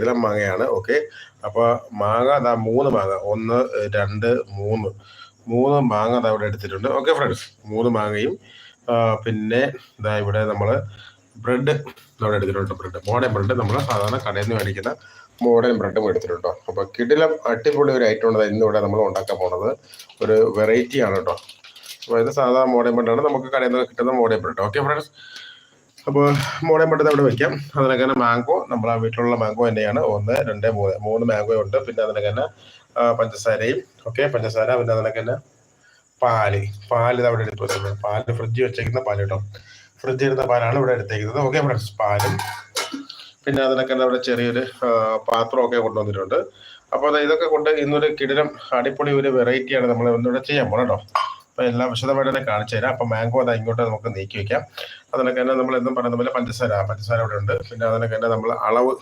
ഇളം മാങ്ങയാണ് ഓക്കെ അപ്പോൾ മാങ്ങ അതാ മൂന്ന് മാങ്ങ ഒന്ന് രണ്ട് മൂന്ന്. മൂന്ന് മാങ്ങ അതാ ഇവിടെ എടുത്തിട്ടുണ്ട് ഓക്കെ ഫ്രണ്ട്സ് മൂന്ന് മാങ്ങയും പിന്നെ ഇതാ ഇവിടെ നമ്മൾ ബ്രെഡ് ഇവിടെ എടുത്തിട്ടുണ്ട് ബ്രെഡ്. മോഡേൺ ബ്രെഡ് നമ്മൾ സാധാരണ കടയിൽ നിന്ന് മേടിക്കുന്ന മോഡേൺ ബ്രെഡും എടുത്തിട്ടുണ്ടോ. അപ്പോൾ കിടിലം അടിപൊളി ഒരു ഐറ്റം ഉണ്ട് ഇന്നിവിടെ നമ്മൾ ഉണ്ടാക്കാൻ പോണത്. ഒരു വെറൈറ്റി ആണ് കേട്ടോ അപ്പോൾ ഇത് സാധാ മോഡേൺ ബ്രെഡാണ് നമുക്ക് കടയിൽ നിന്ന് കിട്ടുന്ന മോഡേൺ ബ്രെഡ്. ഓക്കെ ഫ്രണ്ട്സ് അപ്പോൾ മോഡേൺ പെട്ടെന്ന് അവിടെ വെക്കാം. അതിനൊക്കെ തന്നെ മാംഗോ നമ്മളെ വീട്ടിലുള്ള മാംഗോ തന്നെയാണ്. ഒന്ന് രണ്ട് മൂന്ന് മൂന്ന് മാംഗോ ഉണ്ട്. പിന്നെ അതിനൊക്കെ തന്നെ പഞ്ചസാരയും. ഓക്കെ പഞ്ചസാര പിന്നെ അതിനൊക്കെ തന്നെ പാൽ. പാൽ അവിടെ എടുത്ത് വെച്ചിട്ടുണ്ട് പാൽ ഫ്രിഡ്ജ് വെച്ചേക്കുന്ന പാൽ കേട്ടോ. ഫ്രിഡ്ജ് ഇരുന്ന പാലാണ് ഇവിടെ എടുത്തേക്കുന്നത്. ഓക്കെ ഫ്രണ്ട്സ് പാലും. പിന്നെ അതിനൊക്കെ തന്നെ അവിടെ ചെറിയൊരു പാത്രം ഒക്കെ കൊണ്ടുവന്നിട്ടുണ്ട്. അപ്പോൾ ഇതൊക്കെ കൊണ്ട് ഇന്നൊരു കിടിലം അടിപൊളി ഒരു വെറൈറ്റിയാണ് നമ്മൾ ഇന്നിവിടെ ചെയ്യാൻ പോകണം കേട്ടോ. അപ്പോൾ എല്ലാം വിശദമായിട്ട് തന്നെ കാണിച്ചു തരാം. അപ്പോൾ മാംഗോ അത് ഇങ്ങോട്ട് നമുക്ക് നീക്കി വെക്കാം. അതിനൊക്കെ തന്നെ നമ്മൾ എന്നും പറയുന്ന പോലെ പഞ്ചസാര പഞ്ചസാര ഇവിടെ ഉണ്ട്. പിന്നെ അതിനൊക്കെ തന്നെ നമ്മൾ അളവ്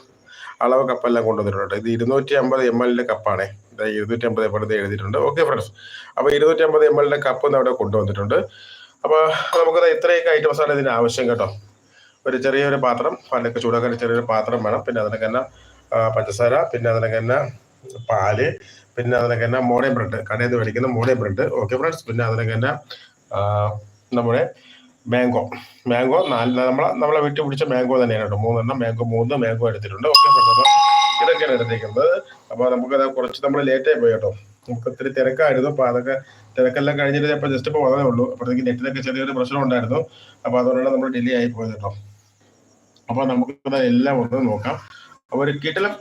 അളവ് കപ്പെല്ലാം കൊണ്ടുവന്നിട്ടുണ്ട് ഇത് ഇരുന്നൂറ്റി അമ്പത് എം എല്ലിന്റെ കപ്പാണ്. ഇരുന്നൂറ്റി അമ്പത് എം എൽ എഴുതിയിട്ടുണ്ട്. ഓക്കെ ഫ്രണ്ട്സ് അപ്പോൾ ഇരുന്നൂറ്റി അമ്പത് എം എല്ലിന്റെ കപ്പ് അവിടെ കൊണ്ടുവന്നിട്ടുണ്ട്. അപ്പോൾ നമുക്കത് ഇത്രയൊക്കെ ഐറ്റംസ് ആണ് ഇതിന് ആവശ്യം കേട്ടോ. ഒരു ചെറിയൊരു പാത്രം പാലൊക്കെ ചൂടാക്കാൻ ചെറിയൊരു പാത്രം വേണം. പിന്നെ അതിനൊക്കെ തന്നെ പഞ്ചസാര പിന്നെ അതിനൊക്കെ തന്നെ പാൽ പിന്നെ അതിനൊക്കെ തന്നെ മോഡേൺ ബ്രെഡ് കടയിൽ നിന്ന് മേടിക്കുന്ന മോഡേൺ ബ്രെഡ് ഓക്കെ ഫ്രണ്ട്സ് പിന്നെ അതിനൊക്കെ തന്നെ നമ്മുടെ മാംഗോ മാംഗോ നാല് നമ്മളെ നമ്മളെ വീട്ടിൽ പിടിച്ച മാംഗോ തന്നെയാണ് കേട്ടോ. മൂന്നെണ്ണം മാംഗോ മൂന്ന് മാംഗോ എടുത്തിട്ടുണ്ട്. ഓക്കെ അപ്പോൾ ഇതൊക്കെയാണ് എടുത്തേക്കുന്നത് അപ്പോൾ നമുക്കത് കുറച്ച് നമ്മൾ ലേറ്റായി പോയി കേട്ടോ. നമുക്ക് ഒത്തിരി തിരക്കായിരുന്നു. അപ്പോൾ അതൊക്കെ തിരക്കെല്ലാം കഴിഞ്ഞിട്ട് അപ്പോൾ ജസ്റ്റ് ഇപ്പോൾ വന്നതേ ഉള്ളൂ. അപ്പോഴത്തേക്ക് നെറ്റിനൊക്കെ ചെറിയൊരു പ്രശ്നം ഉണ്ടായിരുന്നു. അപ്പോൾ അതുകൊണ്ടാണ് നമ്മൾ ഡിലേ ആയി പോയത് കേട്ടോ. അപ്പോൾ നമുക്ക് എല്ലാം ഒന്ന് നോക്കാം. അപ്പോൾ ഒരു കിട്ടലും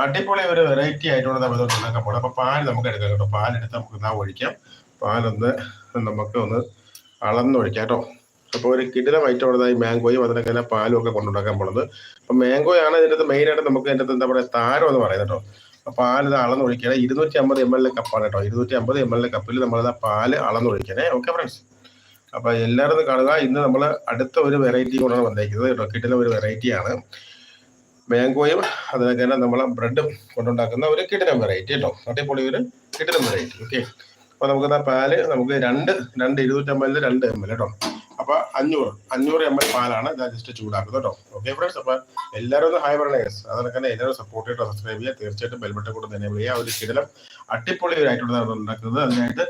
അടിപൊളി ഒരു വെറൈറ്റി ആയിട്ടുള്ള നമ്മൾ ഉണ്ടാക്കാൻ പോകണം അപ്പോൾ പാൽ നമുക്ക് എടുക്കാം കേട്ടോ. പാലെടുത്ത് നമുക്ക് ഇതാ ഒഴിക്കാം. പാലൊന്ന് നമുക്ക് ഒന്ന് അളന്നൊഴിക്കാം കേട്ടോ. അപ്പോൾ ഒരു കിടിലം ഉള്ളത് ഈ മാംഗോയും അതിനൊക്കെ പാലും ഒക്കെ കൊണ്ടുണ്ടാക്കാൻ പോണത്. അപ്പോൾ ആണ് ഇതിന്റെ മെയിൻ ആയിട്ട് നമുക്ക് അതിന്റെ എന്താ പറയുക താരം എന്ന് പറയുന്നത് കേട്ടോ. അപ്പോൾ പാൽ ഇത് അളന്നൊഴിക്കണേ. ഇരുന്നൂറ്റി അമ്പത് എം എൽ കപ്പാണ് കേട്ടോ. ഇരുന്നൂറ്റി അമ്പത് എം എൽ കപ്പിൽ നമ്മൾ ഇതാ പാൽ അളന്നൊഴിക്കണേ. ഓക്കെ ഫ്രണ്ട്സ് അപ്പോൾ എല്ലാവരും കാണുക. ഇന്ന് നമ്മൾ അടുത്ത ഒരു വെറൈറ്റി കൊണ്ടാണ് വന്നേക്കുന്നത് കേട്ടോ. കിട്ടുന്ന ഒരു വെറൈറ്റിയാണ് മാംഗോയും അതിനൊക്കെ തന്നെ നമ്മളെ ബ്രെഡും കൊണ്ടുണ്ടാക്കുന്ന ഒരു കിടിലം വെറൈറ്റി കേട്ടോ അടിപൊളി ഒരു കിടിലം വെറൈറ്റി ഓക്കെ അപ്പോൾ നമുക്ക് പാൽ നമുക്ക് രണ്ട് രണ്ട് ഇരുന്നൂറ്റമ്പതിൽ രണ്ട് എം എൽ കേട്ടോ അപ്പൊ അഞ്ഞൂറ് അഞ്ഞൂറ് എം എൽ പാലാണ് ഇത് ജസ്റ്റ് ചൂടാക്കുന്നത് കേട്ടോ ഓക്കെ ഫ്രണ്ട്സ് അപ്പൊ എല്ലാവരും ഒന്ന് ഹായ് പറയണേ. അതൊക്കെ തന്നെ എല്ലാവരും സപ്പോർട്ട് ചെയ്തിട്ട് സബ്സ്ക്രൈബ് ചെയ്യുക. തീർച്ചയായിട്ടും ബെൽബട്ടൻ കൂടെ തന്നെ ചെയ്യുക ഒരു കിടലം ആയിട്ടുള്ള ഉണ്ടാക്കുന്നത് അതിനായിട്ട്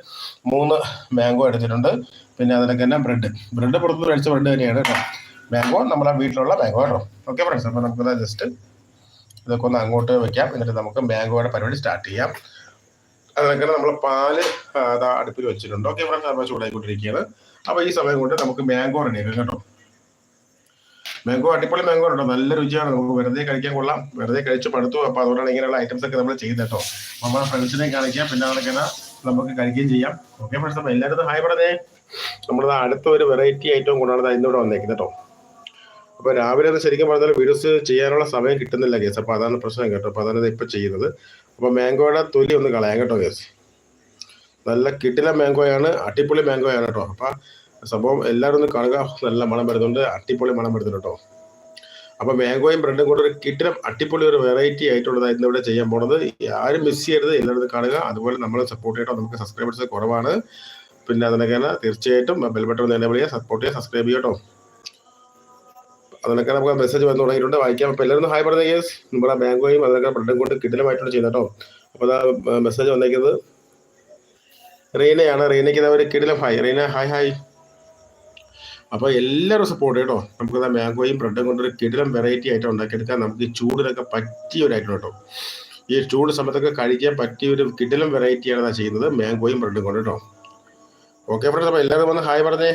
മൂന്ന് മാംഗോ എടുത്തിട്ടുണ്ട്. പിന്നെ അതിനൊക്കെ തന്നെ ബ്രെഡ് ബ്രെഡ് പുറത്ത് കഴിച്ച ബ്രെഡ് തന്നെയാണ് കേട്ടോ മാംഗോ നമ്മുടെ വീട്ടിലുള്ള മാംഗോ കേട്ടോ ഓക്കെ ഫ്രണ്ട്സ് അപ്പൊ നമുക്കത് ജസ്റ്റ് ഇതൊക്കെ ഒന്ന് അങ്ങോട്ട് വെക്കാം. എന്നിട്ട് നമുക്ക് മാംഗോയുടെ പരിപാടി സ്റ്റാർട്ട് ചെയ്യാം. അതിനൊക്കെ നമ്മൾ പാൽ അതാ അടുപ്പിൽ വെച്ചിട്ടുണ്ട്. ഓക്കെ ഫ്രണ്ട്സ് അപ്പോൾ ചൂടായിക്കൊണ്ടിരിക്കുകയാണ് അപ്പോൾ ഈ സമയം കൊണ്ട് നമുക്ക് മാംഗോ റെഡിയാക്കാം കേട്ടോ. മാംഗോ അടിപൊളി മാംഗോ ഉണ്ടോ നല്ല രുചിയാണ്. നമുക്ക് വെറുതെ കഴിക്കാൻ കൊള്ളാം. വെറുതെ കഴിച്ച് പടുത്തു. അപ്പൊ അതുകൊണ്ടാണ് ഇങ്ങനെയുള്ള ഐറ്റംസ് ഒക്കെ നമ്മൾ ചെയ്യുന്നത് കേട്ടോ. നമ്മുടെ ഫ്രണ്ട്സിനെ കാണിക്കാം. പിന്നെ അതൊക്കെ നമുക്ക് കഴിക്കുകയും ചെയ്യാം. ഓക്കെ ഫ്രണ്ട്സ് അപ്പോൾ എല്ലാവരും ഹായ് പറഞ്ഞേ. നമ്മളത് അടുത്ത ഒരു വെറൈറ്റി ഐറ്റം കൊണ്ടാണ് ഇന്നിവിടെ വന്നേക്കുന്നത് കേട്ടോ. അപ്പൊ രാവിലെ ശരിക്കും പറഞ്ഞാൽ വീഡിയോസ് ചെയ്യാനുള്ള സമയം കിട്ടുന്നില്ല കേസ്. അപ്പൊ അതാണ് പ്രശ്നം കേട്ടോ. അപ്പൊ അതാണ് ഇപ്പൊ ചെയ്യുന്നത്. അപ്പൊ മാംഗോയുടെ തൊലി ഒന്ന് കളയാം കേട്ടോ കേസ് നല്ല കിട്ടില മാംഗോയാണ് അടിപൊളി മാംഗോയാണ് കേട്ടോ. അപ്പൊ സംഭവം എല്ലാവരും ഒന്ന് കാണുക. നല്ല മണം വരുന്നുണ്ട്. അടിപൊളി മണം വരുന്നുണ്ട് കേട്ടോ. അപ്പൊ മാംഗോയും ബ്രെഡും കൂടെ ഒരു കിട്ടിലും അടിപൊളി ഒരു വെറൈറ്റി ആയിട്ടുള്ളതായിരുന്നു ഇവിടെ ചെയ്യാൻ പോണത്. ആരും മിസ് ചെയ്യരുത്. എല്ലാവരും കാണുക. അതുപോലെ നമ്മൾ സപ്പോർട്ട് ചെയ്യട്ടോ. നമുക്ക് സബ്സ്ക്രൈബേഴ്സ് കുറവാണ്. പിന്നെ അതിനൊക്കെ തീർച്ചയായിട്ടും ബെൽ ബട്ടൺ തന്നെ വിളിക്കുക സപ്പോർട്ട് ചെയ്യുക സബ്സ്ക്രൈബ് ചെയ്യട്ടോ അതിനൊക്കെ നമുക്ക് മെസ്സേജ് വന്നു തുടങ്ങിയിട്ടുണ്ട്. വായിക്കാം. അപ്പോൾ എല്ലാവരും ഹായ് പറഞ്ഞ കേസ് നമ്മുടെ മാംഗോയും അതിനൊക്കെ ബ്രെഡും കൊണ്ട് കിടിലമായിട്ടുണ്ട് കേട്ടോ. അപ്പോൾ അതാ മെസ്സേജ് വന്നേക്കുന്നത് റീനയാണ്. റീനയ്ക്ക് ഒരു കിടിലം ഹായ് റീന ഹായ് ഹായ് അപ്പോൾ എല്ലാവരും സപ്പോർട്ട് കേട്ടോ. നമുക്ക് മാംഗോയും ബ്രെഡും കൊണ്ട് ഒരു കിടിലം വെറൈറ്റി ആയിട്ട് ഉണ്ടാക്കിയെടുക്കാൻ നമുക്ക് ചൂടിനൊക്കെ പറ്റിയ ഒരു ഐറ്റം കേട്ടോ. ഈ ചൂട് സമയത്തൊക്കെ കഴിക്കാൻ പറ്റിയ ഒരു കിടിലം വെറൈറ്റിയാണ് ചെയ്യുന്നത് മാംഗോയും ബ്രെഡും കൊണ്ട് കേട്ടോ. ഓക്കെ ഫ്രണ്ട്സ് അപ്പോൾ എല്ലാവരും വന്ന് ഹായ് പറഞ്ഞേ.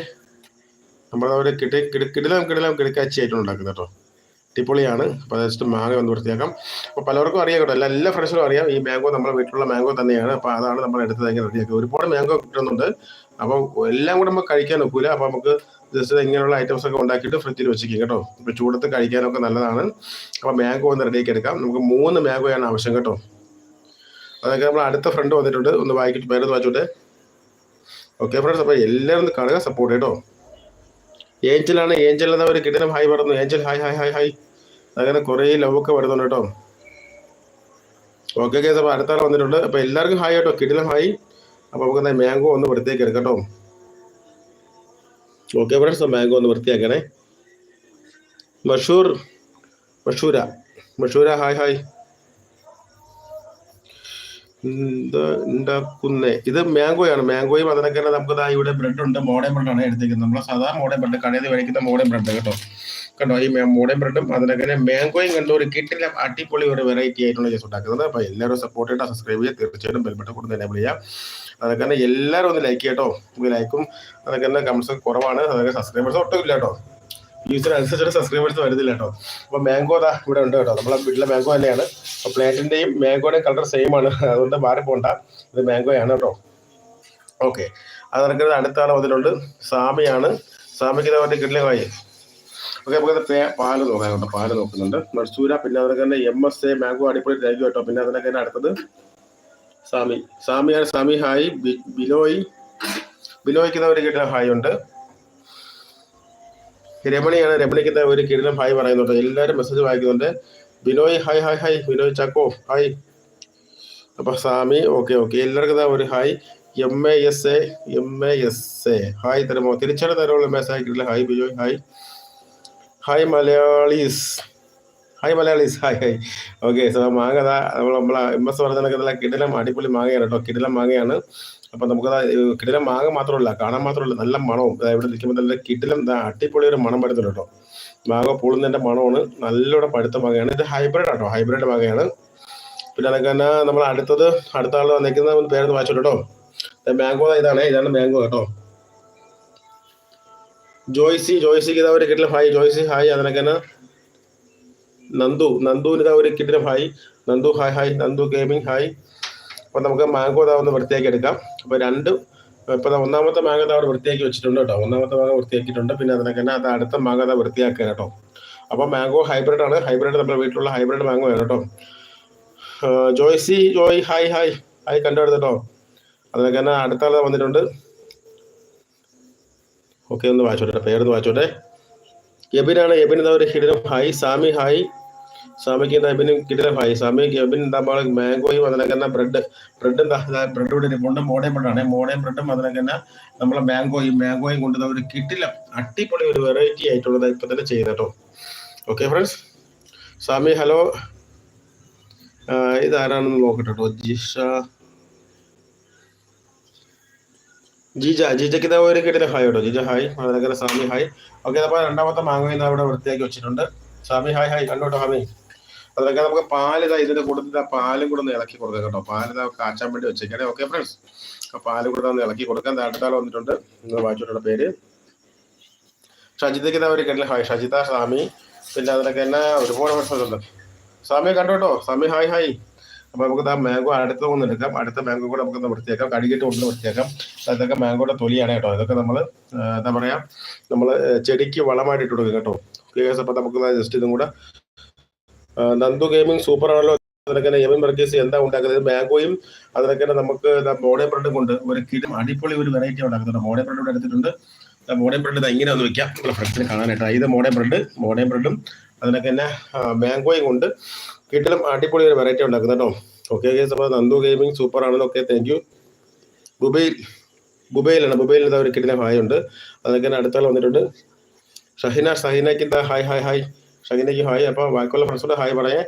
നമ്മൾ ഒരു കിടി കിടി കിടിലം കിടിലം കിടക്കാച്ചി ആയിട്ടാണ് ഉണ്ടാക്കുന്നത് കേട്ടോ. അടിപൊളിയാണ്. അപ്പോൾ ജസ്റ്റ് മാങ്ങ ഒന്ന് വൃത്തിയാക്കാം. അപ്പോൾ പലർക്കും അറിയാം കേട്ടോ. എല്ലാ എല്ലാ അറിയാം. ഈ മാംഗോ നമ്മുടെ വീട്ടിലുള്ള മാംഗോ തന്നെയാണ്. അപ്പോൾ അതാണ് നമ്മൾ എടുത്തത് എങ്ങനെ റെഡിയാക്കി ഒരുപാട് മാംഗോ കിട്ടുന്നുണ്ട്. അപ്പോൾ എല്ലാം കൂടെ നമുക്ക് കഴിക്കാൻ ഒക്കില്ല അപ്പോൾ നമുക്ക് ജസ്റ്റ് ഇങ്ങനെയുള്ള ഐറ്റംസ് ഒക്കെ ഉണ്ടാക്കിയിട്ട് ഫ്രിഡ്ജിൽ വെച്ചിരിക്കും കേട്ടോ. ഇപ്പോൾ ചൂടത്ത് കഴിക്കാനൊക്കെ നല്ലതാണ്. അപ്പോൾ മാംഗോ ഒന്ന് റെഡിയാക്കി എടുക്കാം. നമുക്ക് മൂന്ന് മാംഗോയാണ് ആവശ്യം കേട്ടോ. അതൊക്കെ നമ്മൾ അടുത്ത ഫ്രണ്ട് വന്നിട്ടുണ്ട്. ഒന്ന് വായിക്കിട്ട് പേരൊന്ന് വായിച്ചോട്ടെ. ഓക്കെ ഫ്രണ്ട്സ് അപ്പോൾ എല്ലാവരും കാണുക സപ്പോർട്ട് കേട്ടോ. ഏഞ്ചലാണ് ഏഞ്ചൽ എന്ന ഒരു കിടനം ഹായ് പറഞ്ഞു Angel hi hi hi hi. അങ്ങനെ കുറേ ലവൊക്കെ വരുന്നുണ്ട് കേട്ടോ. ഓക്കെ കേസ് അപ്പോൾ അടുത്ത ആൾ വന്നിട്ടുണ്ട്. അപ്പോൾ എല്ലാവർക്കും ഹായ് കേട്ടോ. കിടിലം ഹായ്. അപ്പോൾ നമുക്ക് മാംഗോ ഒന്ന് വൃത്തിയാക്കി എടുക്കാം കേട്ടോ. ഓക്കെ ഫ്രണ്ട്സ് മാംഗോ ഒന്ന് വൃത്തിയാക്കണേ. Mashoor Mashoora Mashoora hi hi. ഉണ്ടാക്കുന്നേ. ഇത് മാംഗോയാണ്. മാംഗോയും അതിനൊക്കെ നമുക്ക് ദാ ഇവിടെ ബ്രെഡ് ഉണ്ട്. മോഡേൺ ആണ് എടുത്തേക്കുന്നത് നമ്മളെ സാധാ മോഡേൺ ബ്രെഡ് കടയിൽ നിന്ന് മേടിക്കുന്ന മോഡേൺ ബ്രെഡ് കേട്ടോ. കണ്ടോ? ഈ മോഡേൺ ബ്രെഡും അതിനൊക്കെ മാംഗോയും കണ്ടു ഒരു കിട്ടില്ല. അടിപൊളി ഒരു വെറൈറ്റി ആയിട്ടുള്ള ജ്യൂസ് ഉണ്ടാക്കുന്നത്. അപ്പൊ എല്ലാവരും സപ്പോർട്ട് ചെയ്താൽ സബ്സ്ക്രൈബ് ചെയ്യുക തീർച്ചയായിട്ടും ബെൽബട്ടൺ കൊടുത്ത് എനേബിൾ ചെയ്യാം. അതൊക്കെ തന്നെ എല്ലാവരും ഒന്ന് ലൈക്ക് ചെയ്യട്ടോ ലൈക്കും അതൊക്കെ തന്നെ കമൻസ് കുറവാണ്. അതൊക്കെ സബ്സ്ക്രൈബേഴ്സ് ഒട്ടും ഇല്ല കേട്ടോ യൂസിന് അനുസരിച്ചുള്ള സബ്സ്ക്രൈബേഴ്സ് വരുന്നില്ല കേട്ടോ. അപ്പൊ മാംഗോ ഇതാ ഇവിടെ ഉണ്ട് കേട്ടോ. നമ്മളെ വീട്ടിലെ മാംഗോ തന്നെയാണ്. അപ്പൊ പ്ലേറ്റിന്റെയും മാംഗോയുടെയും കളർ സെയിം ആണ്. അതുകൊണ്ട് മാറി പോണ്ട. ഇത് മാംഗോയാണ് കേട്ടോ. ഓക്കെ അത് നടക്കുന്നത് അടുത്ത ആൾ അതിലുണ്ട് സാമിയാണ്. സാമിക്ക് ഇതേപോലെ കിട്ടിലെ കായി. ഓക്കെ നമുക്ക് പേ- പാൽ നോക്കാം. കേട്ടോ പാൽ നോക്കുന്നുണ്ട്. മർസൂര പിന്നെ അതിനൊക്കെ തന്നെ എം എസ് എ മാംഗോ അടിപൊളി താങ്ക് കേട്ടോ. പിന്നെ അതിനൊക്കെ തന്നെ അടുത്തത് സാമി. സാമിയാണ്. സാമി ഹായ് ബിനോയ്. ബിനോയ്ക്ക് ഇതാ ഒരു ഹായ് ഉണ്ട്. രമണിയാണ് രമണിക്കിന്റെ ഒരു കിരണം ഹായ് പറയുന്നുണ്ട്. എല്ലാവരും മെസ്സേജ് വായിക്കുന്നുണ്ട്. Binoy hi hi hi. Binoy Chacko hi. അപ്പൊ സാമി ഓക്കെ ഓക്കെ. എല്ലാവർക്കും ഒരു hi. M A S A M A S A hi തരുമോ? തിരിച്ചടി തരമുള്ള മെസ്സേജ് ആക്കിയിട്ടില്ല. Hi Bijoy hi. Hi Malayalees. Hi Malayalees hi hi. Okay so മാങ്ങ നമ്മൾ നമ്മളെ എം എസ് പറഞ്ഞ കിടിലം അടിപൊളി മാങ്ങയാണ് കേട്ടോ. കിടിലം മാങ്ങയാണ്. അപ്പൊ നമുക്ക് കിടിലം മാങ്ങ മാത്രമല്ല കാണാൻ മാത്രമല്ല നല്ല മണവും. ഇവിടെ നിൽക്കുമ്പോൾ നല്ല കിടിലം അടിപൊളി ഒരു മണം വരുന്നുണ്ട് കേട്ടോ. മാങ്ങ പൂളുന്നതിന്റെ മണമാണ്. നല്ലോണം പഴുത്ത മാങ്ങയാണ്. ഇത് ഹൈബ്രിഡ് ആട്ടോ ഹൈബ്രിഡ് മാങ്ങയാണ്. പിന്നെ അതൊക്കെ തന്നെ നമ്മൾ അടുത്തത് അടുത്ത ആൾ വന്നിരിക്കുന്ന പേരൊന്ന് വായിച്ചോ കേട്ടോ. മാംഗോ ഇതാണ് ഇതാണ് മാംഗോ കേട്ടോ. ജോയ്സി ജോയ്സിക്ക് ഇതാ ഒരു കിട്ടില്ല ഹായ് ജോയ്സി ഹായ് അതിനൊക്കെ തന്നെ നന്ദു നന്ദുവിന് ഒരു കിടിലം hi. Nandu hi hi. Nandu gaming hi. അപ്പൊ നമുക്ക് മാംഗോ ഇതാ ഒന്ന് വൃത്തിയാക്കി എടുക്കാം. അപ്പൊ രണ്ട് ഇപ്പൊ ഒന്നാമത്തെ മാങ്ങ അവിടെ വൃത്തിയാക്കി വെച്ചിട്ടുണ്ട് കേട്ടോ. ഒന്നാമത്തെ മാങ്ങ വൃത്തിയാക്കിയിട്ടുണ്ട്. പിന്നെ അതിനൊക്കെ തന്നെ അത് അടുത്ത മാങ്ങ ഇതാ വൃത്തിയാക്കുക കേട്ടോ. അപ്പൊ മാംഗോ ഹൈബ്രിഡ് ആണ്. ഹൈബ്രിഡ് നമ്മുടെ വീട്ടിലുള്ള ഹൈബ്രിഡ് മാംഗോ ആണ് കേട്ടോ. Joycy Joy hi hi. Hi കണ്ടുപിടുത്തോ അതിനൊക്കെ തന്നെ അടുത്ത ആൾ വന്നിട്ടുണ്ട്. ഓക്കെ ഒന്ന് വായിച്ചോട്ടെ. പേരൊന്ന് വായിച്ചോട്ടെ. എബിനാണ് എബിൻ ഒരു ഹിഡനും ഹായ്. സാമി ഹായ്. സാമിക്ക് എന്താ പിന്നെ കിട്ടിയ സാമി എബിൻ എന്താ നമ്മൾ മാംഗോയും അതിനൊക്കെ തന്നെ ബ്രെഡ് ബ്രെഡ് എന്താ? ബ്രെഡ് ഇവിടെ ഇരിപ്പുണ്ട് മോഡേൺ ബ്രെഡാണ് മോഡേൺ ബ്രെഡും അതിനൊക്കെ തന്നെ നമ്മളെ മാംഗോയും മാംഗോയും കൊണ്ട് ഒരു കിട്ടില്ല. അടിപൊളി ഒരു വെറൈറ്റി ആയിട്ടുള്ളത് ഇപ്പൊ തന്നെ ചെയ്തട്ടോ ഓക്കെ ഫ്രണ്ട്സ് സ്വാമി ഹലോ ഇതാരാണെന്ന് നോക്കട്ടെ കേട്ടോ. ജിഷ. ജീജ ജീജയ്ക്ക് ഇതാ ഒരു കിട്ടിയ ഹായ് കേട്ടോ. ജീജ ഹായ് അതിനൊക്കെ സ്വാമി ഹായ് ഓക്കെ അപ്പോൾ രണ്ടാമത്തെ മാങ്ങ അവിടെ വൃത്തിയാക്കി വെച്ചിട്ടുണ്ട്. സ്വാമി ഹായ് ഹായ് കണ്ടോട്ടോ ഹാമി അതിനൊക്കെ നമുക്ക് പാൽ ഇതാ ഇതിന്റെ കൂട്ടത്തിൽ പാലും കൂടെ ഒന്ന് ഇളക്കി കൊടുക്കാം കേട്ടോ. പാൽ ഇതാ കാച്ചാൻ വേണ്ടി വെച്ചേക്കണേ. ഓക്കെ ഫ്രണ്ട്സ് ആ പാൽ കൂടെ ഒന്ന് ഇളക്കി കൊടുക്കാൻ അടുത്ത വന്നിട്ടുണ്ട്. നിങ്ങൾ വായിച്ചോട്ടുള്ള പേര്. ഷജിതയ്ക്ക് ഒരു കിട്ടിയ ഹായ് ഷജിത സ്വാമി. പിന്നെ അതിനൊക്കെ തന്നെ ഒരുപാട് പ്രശ്നമുണ്ട് കണ്ടു കേട്ടോ. സ്വാമി ഹായ് ഹായ് അപ്പൊ നമുക്ക് ആ മാംഗോ അടുത്ത് ഒന്ന് എടുക്കാം. അടുത്ത മാംഗോ കൂടെ നമുക്ക് വൃത്തിയാക്കാം. കഴുകിയിട്ട് ഒന്ന് വൃത്തിയാക്കാം. അതൊക്കെ മാംഗോയുടെ തൊലിയാണ് കേട്ടോ. ഇതൊക്കെ നമ്മൾ എന്താ പറയാ? നമ്മൾ ചെടിക്ക് വളമായിട്ട് ഇട്ട് കൊടുക്കും കേട്ടോ. കേസ് അപ്പൊ നമുക്ക് ജസ്റ്റ് ഇതും കൂടെ നന്ദു ഗെയിമിംഗ് സൂപ്പർ ആണല്ലോ അതിനൊക്കെ എമിൻ വർഗീസ് എന്താ ഉണ്ടാക്കുന്നത്? മാംഗോയും അതിനൊക്കെ നമുക്ക് മോഡേ ബ്രെഡും കൊണ്ട് ഒരു കിടും അടിപൊളി ഒരു വെറൈറ്റി ഉണ്ടാക്കുന്നുണ്ട് മോഡേ ബ്രെഡ് ഇവിടെ എടുത്തിട്ടുണ്ട്. മോഡേ ബ്രെഡ് ഇത് എങ്ങനെയാന്ന് വെക്കാം. നമ്മുടെ ഫ്രണ്ട്സിന് കാണാനായിട്ട്. ഇത് മോഡേ ബ്രെഡ് മോഡേ ബ്രെഡും അതിനൊക്കെ തന്നെ മാംഗോയും കൊണ്ട് കിട്ടിലും അടിപൊളി ഒരു വെറൈറ്റി ഉണ്ടാക്കുന്നത് കേട്ടോ. ഓക്കെ അപ്പോൾ നന്ദു ഗെയിമിംഗ് സൂപ്പർ ആണല്ലോ ഓക്കെ താങ്ക് യു ബുബൈ ബുബൈലാണ് ബുബൈയിൽ ഇതാ ഒരു കിട്ടിലെ ഹായ് ഉണ്ട്. അതൊക്കെ തന്നെ അടുത്താൾ വന്നിട്ടുണ്ട്. ഷഹിന ഷഹിനയ്ക്ക് എന്താ? ഹായ് ഹായ് ഹായ് ഷഹിനയ്ക്ക് ഹായ് അപ്പൊ ബാക്കിയുള്ള ഫ്രണ്ട്സോട് ഹായ് പറയേ.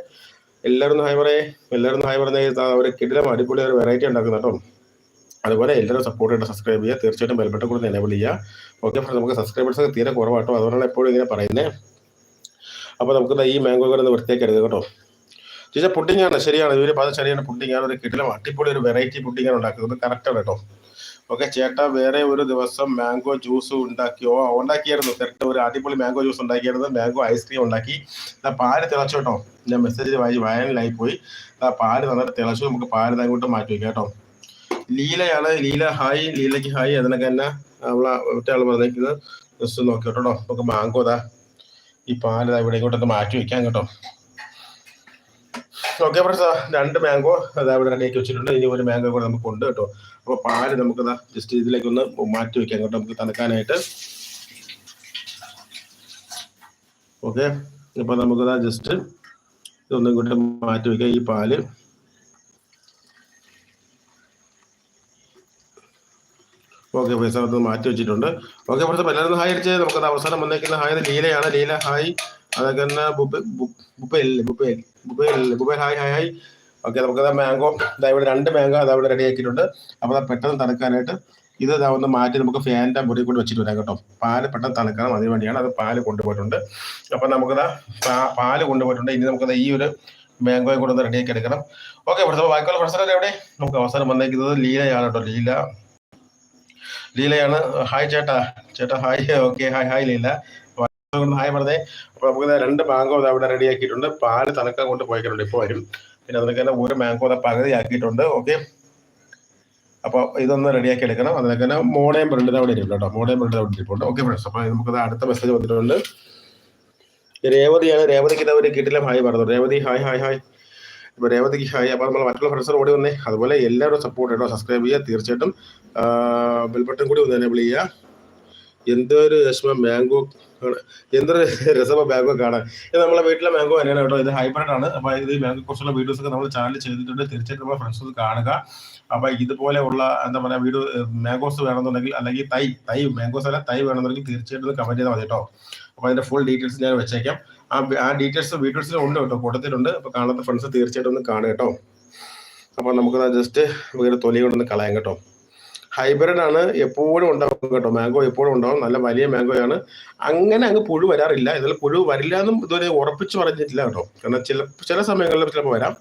എല്ലാവരും ഹായ് പറയേ. എല്ലാവരും ഹായ് പറഞ്ഞ ഒരു കിടിലം അടിപൊളി ഒരു വെറൈറ്റി ഉണ്ടാക്കുന്ന കേട്ടോ. അതുപോലെ എല്ലാവരും സപ്പോർട്ട് ചെയ്ത് സബ്സ്ക്രൈബ് ചെയ്യുക. തീർച്ചയായിട്ടും ബെൽബട്ടൺ കൂടെ എനേബിൾ ചെയ്യുക. ഓക്കെ നമുക്ക് സബ്സ്ക്രൈബേഴ്സ് ഒക്കെ തീരെ കുറവാട്ടോ അതുകൊണ്ടാണ് എപ്പോഴും ഇങ്ങനെ പറയുന്നത് അപ്പോൾ നമുക്ക് ഈ മാംഗോ കൂടെ ഒന്ന് വൃത്തിയാക്കി എടുക്കുക കേട്ടോ. ചേച്ചാ പുഡിംഗ് ആണ്. ശരിയാണ്. ഇവർ പറഞ്ഞ ശരിയാണ്. പുഡിംഗ് ആണ്. ഒരു കിട്ടിലും അടിപൊളി ഒരു വെറൈറ്റി പുഡിംഗ് ആണ് ഉണ്ടാക്കുന്നത്. കറക്റ്റ് ആണ് കേട്ടോ. ഓക്കെ ചേട്ടാ വേറെ ഒരു ദിവസം മാംഗോ ജ്യൂസ് ഉണ്ടാക്കിയോ? ഉണ്ടാക്കിയായിരുന്നു. കറക്റ്റ് ഒരു അടിപൊളി മാംഗോ ജ്യൂസ് ഉണ്ടാക്കിയായിരുന്നു. മാംഗോ ഐസ്ക്രീം ഉണ്ടാക്കി. പാൽ തിളച്ചു കേട്ടോ. ഞാൻ മെസ്സേജ് വായി വയലിലായി പോയി. പാൽ നന്നായിട്ട് തിളച്ചു. നമുക്ക് പാൽ അങ്ങോട്ട് മാറ്റി വയ്ക്കാം കേട്ടോ. ലീലയാണ്. ലീല ഹായ്. ലീലയ്ക്ക് ഹായ്. അതിനൊക്കെ തന്നെ നമ്മളെ മറ്റേ ആൾ പറഞ്ഞിരിക്കുന്നത്. ജസ്റ്റ് നോക്കി കേട്ടോ. നമുക്ക് മാംഗോ ഈ പാൽ ഇവിടെ ഇങ്ങോട്ടൊക്കെ മാറ്റി വെക്കാം കേട്ടോ. ഓക്കെ ഫ്രണ്ട്സ് രണ്ട് മാംഗോ അതാ ഇവിടെ റെഡിയാക്കി വെച്ചിട്ടുണ്ട്. ഇനി ഒരു മാംഗോ കൂടെ നമുക്ക് ഉണ്ട് കേട്ടോ. അപ്പൊ പാൽ നമുക്ക് ജസ്റ്റ് ഇതിലേക്ക് ഒന്ന് മാറ്റി വെക്കാം കേട്ടോ. നമുക്ക് തണുക്കാനായിട്ട്. ഓക്കെ ഇപ്പൊ നമുക്ക് ജസ്റ്റ് ഇതൊന്നും കൂടെ മാറ്റി വെക്കാം. ഈ പാൽ. ഓക്കെ പൈസ അത് മാറ്റി വെച്ചിട്ടുണ്ട്. ഓക്കെ ഫ്രണ്ട്സ് അപ്പോൾ എല്ലാവരും ഹായ് അടിച്ച്. നമുക്കത് അവസാനം വന്നേക്കുന്ന ഹായ് ലീലയാണ്. ലീല ഹായ് ബുബേൽ ഹായ് ഹായ് ഹായ് ഓക്കെ നമുക്ക് മാംഗോ ഇതാ ഇവിടെ രണ്ട് മാംഗോ അതവിടെ റെഡി ആക്കിയിട്ടുണ്ട്. അപ്പോൾ അത് പെട്ടെന്ന് തണുക്കാനായിട്ട് ഇത് ഇതാ ഒന്ന് മാറ്റി നമുക്ക് ഫാനിന്റെ മുറി കൊണ്ട് വെച്ചിട്ട് വരാം കേട്ടോ. പാൽ പെട്ടെന്ന് തണുക്കണം. അതിന് വേണ്ടിയാണ് അത് പാൽ കൊണ്ടുപോയിട്ടുണ്ട്. അപ്പോൾ നമുക്ക് പാ- പാൽ കൊണ്ടുപോയിട്ടുണ്ട്. ഇനി നമുക്കത് ഈ ഒരു മാങ്കോയും കൂടെ ഒന്ന് റെഡിയാക്കി എടുക്കണം. ഓക്കെ ഇവിടുത്തെ ബാക്കിയുള്ള പ്രശ്നം എവിടെ? നമുക്ക് അവസാനം വന്നേക്കുന്നത് ലീലയാണ് കേട്ടോ ലീല. ലീലയാണ്. ഹായ് ചേട്ടാ. ചേട്ടാ hi okay hi hi Leela. Hi അപ്പൊ നമുക്ക് രണ്ട് മാങ്കോ അവിടെ റെഡിയാക്കിയിട്ടുണ്ട് പാൽ തണുക്കാൻ കൊണ്ട് പോയിട്ടുണ്ട് ഇപ്പോൾ വരും. പിന്നെ അതിനൊക്കെ തന്നെ ഒരു മാങ്കോ പകുതിയാക്കിയിട്ടുണ്ട്. ഓക്കെ അപ്പോൾ ഇതൊന്ന് റെഡിയാക്കി എടുക്കണം. അതിനൊക്കെ തന്നെ മോഡേം ബ്രെഡ് അവിടെ ഇരിക്കും കേട്ടോ. മോഡേം ബ്രെഡ് അവിടെ ഇരിപ്പുണ്ട്. ഓക്കെ ഫ്രണ്ട്സ് അപ്പോൾ നമുക്ക് അടുത്ത മെസ്സേജ് വന്നിട്ടുണ്ട്. രേവതിയാണ്. രേവതിക്ക് ഇതാ ഒരു കിട്ടില്ല ഹായ് പറഞ്ഞു രേവതി ഹായ് ഹായ് ഹായ്. ഇപ്പൊ രേവതിക്ക് ഹായ്. അപ്പോൾ നമ്മൾ മറ്റുള്ള ഫ്രണ്ട്സ് ഓടി വന്നേ. അതുപോലെ എല്ലാവരും സപ്പോർട്ട് ചെയ്യണം. സബ്സ്ക്രൈബ് ചെയ്യുക. തീർച്ചയായിട്ടും ബെൽബട്ടൺ കൂടി ഒന്ന് എനേബിൾ ചെയ്യുക. എന്തൊരു രസമ മാംഗോ എന്തൊരു രസമോ മാംഗോ കാണാൻ. ഇത് നമ്മളെ വീട്ടിലെ മാംഗോ തന്നെയാണ് കേട്ടോ. ഇത് ഹൈബ്രിഡ് ആണ്. അപ്പോൾ ഇത് മാംഗോ കുറിച്ചുള്ള വീഡിയോസ് ഒക്കെ നമ്മൾ ചാനൽ ചെയ്തിട്ടുണ്ട്. തീർച്ചയായിട്ടും നമ്മുടെ ഫ്രണ്ട്സ് കാണുക. അപ്പൊ ഇതുപോലെ ഉള്ള എന്താ പറയാ വീഡിയോ മാംഗോസ് വേണമെന്നുണ്ടെങ്കിൽ അല്ലെങ്കിൽ തൈ തൈ മാംഗോസ് അല്ല തൈ വേണമെന്നുണ്ടെങ്കിൽ തീർച്ചയായിട്ടും കമന്റ് ചെയ്താൽ മതി കേട്ടോ. അപ്പൊ അതിന്റെ ഫുൾ ഡീറ്റെയിൽസ് ഞാൻ വെച്ചേക്കാം. ആ ആ ഡീറ്റെയിൽസ് വീഡിയോസിൽ ഉണ്ട് കേട്ടോ കൊടുത്തിട്ടുണ്ട്. അപ്പൊ കാണാത്ത ഫ്രണ്ട്സ് തീർച്ചയായിട്ടും ഒന്ന് കാണുക കേട്ടോ. അപ്പൊ നമുക്ക് ജസ്റ്റ് വീട് തൊലി കൊണ്ടൊന്ന് കളയാം കേട്ടോ. ഹൈബ്രിഡ് ആണ് എപ്പോഴും ഉണ്ടാവും കേട്ടോ. മാംഗോ എപ്പോഴും ഉണ്ടാവും. നല്ല വലിയ മാംഗോയാണ്. അങ്ങനെ അങ്ങ് പുഴു വരാറില്ല. ഇതിൽ പുഴു വരില്ല എന്നും ഇതുവരെ ഉറപ്പിച്ച് പറഞ്ഞിട്ടില്ല കേട്ടോ. കാരണം ചില ചില സമയങ്ങളിൽ ചിലപ്പോൾ വരാം.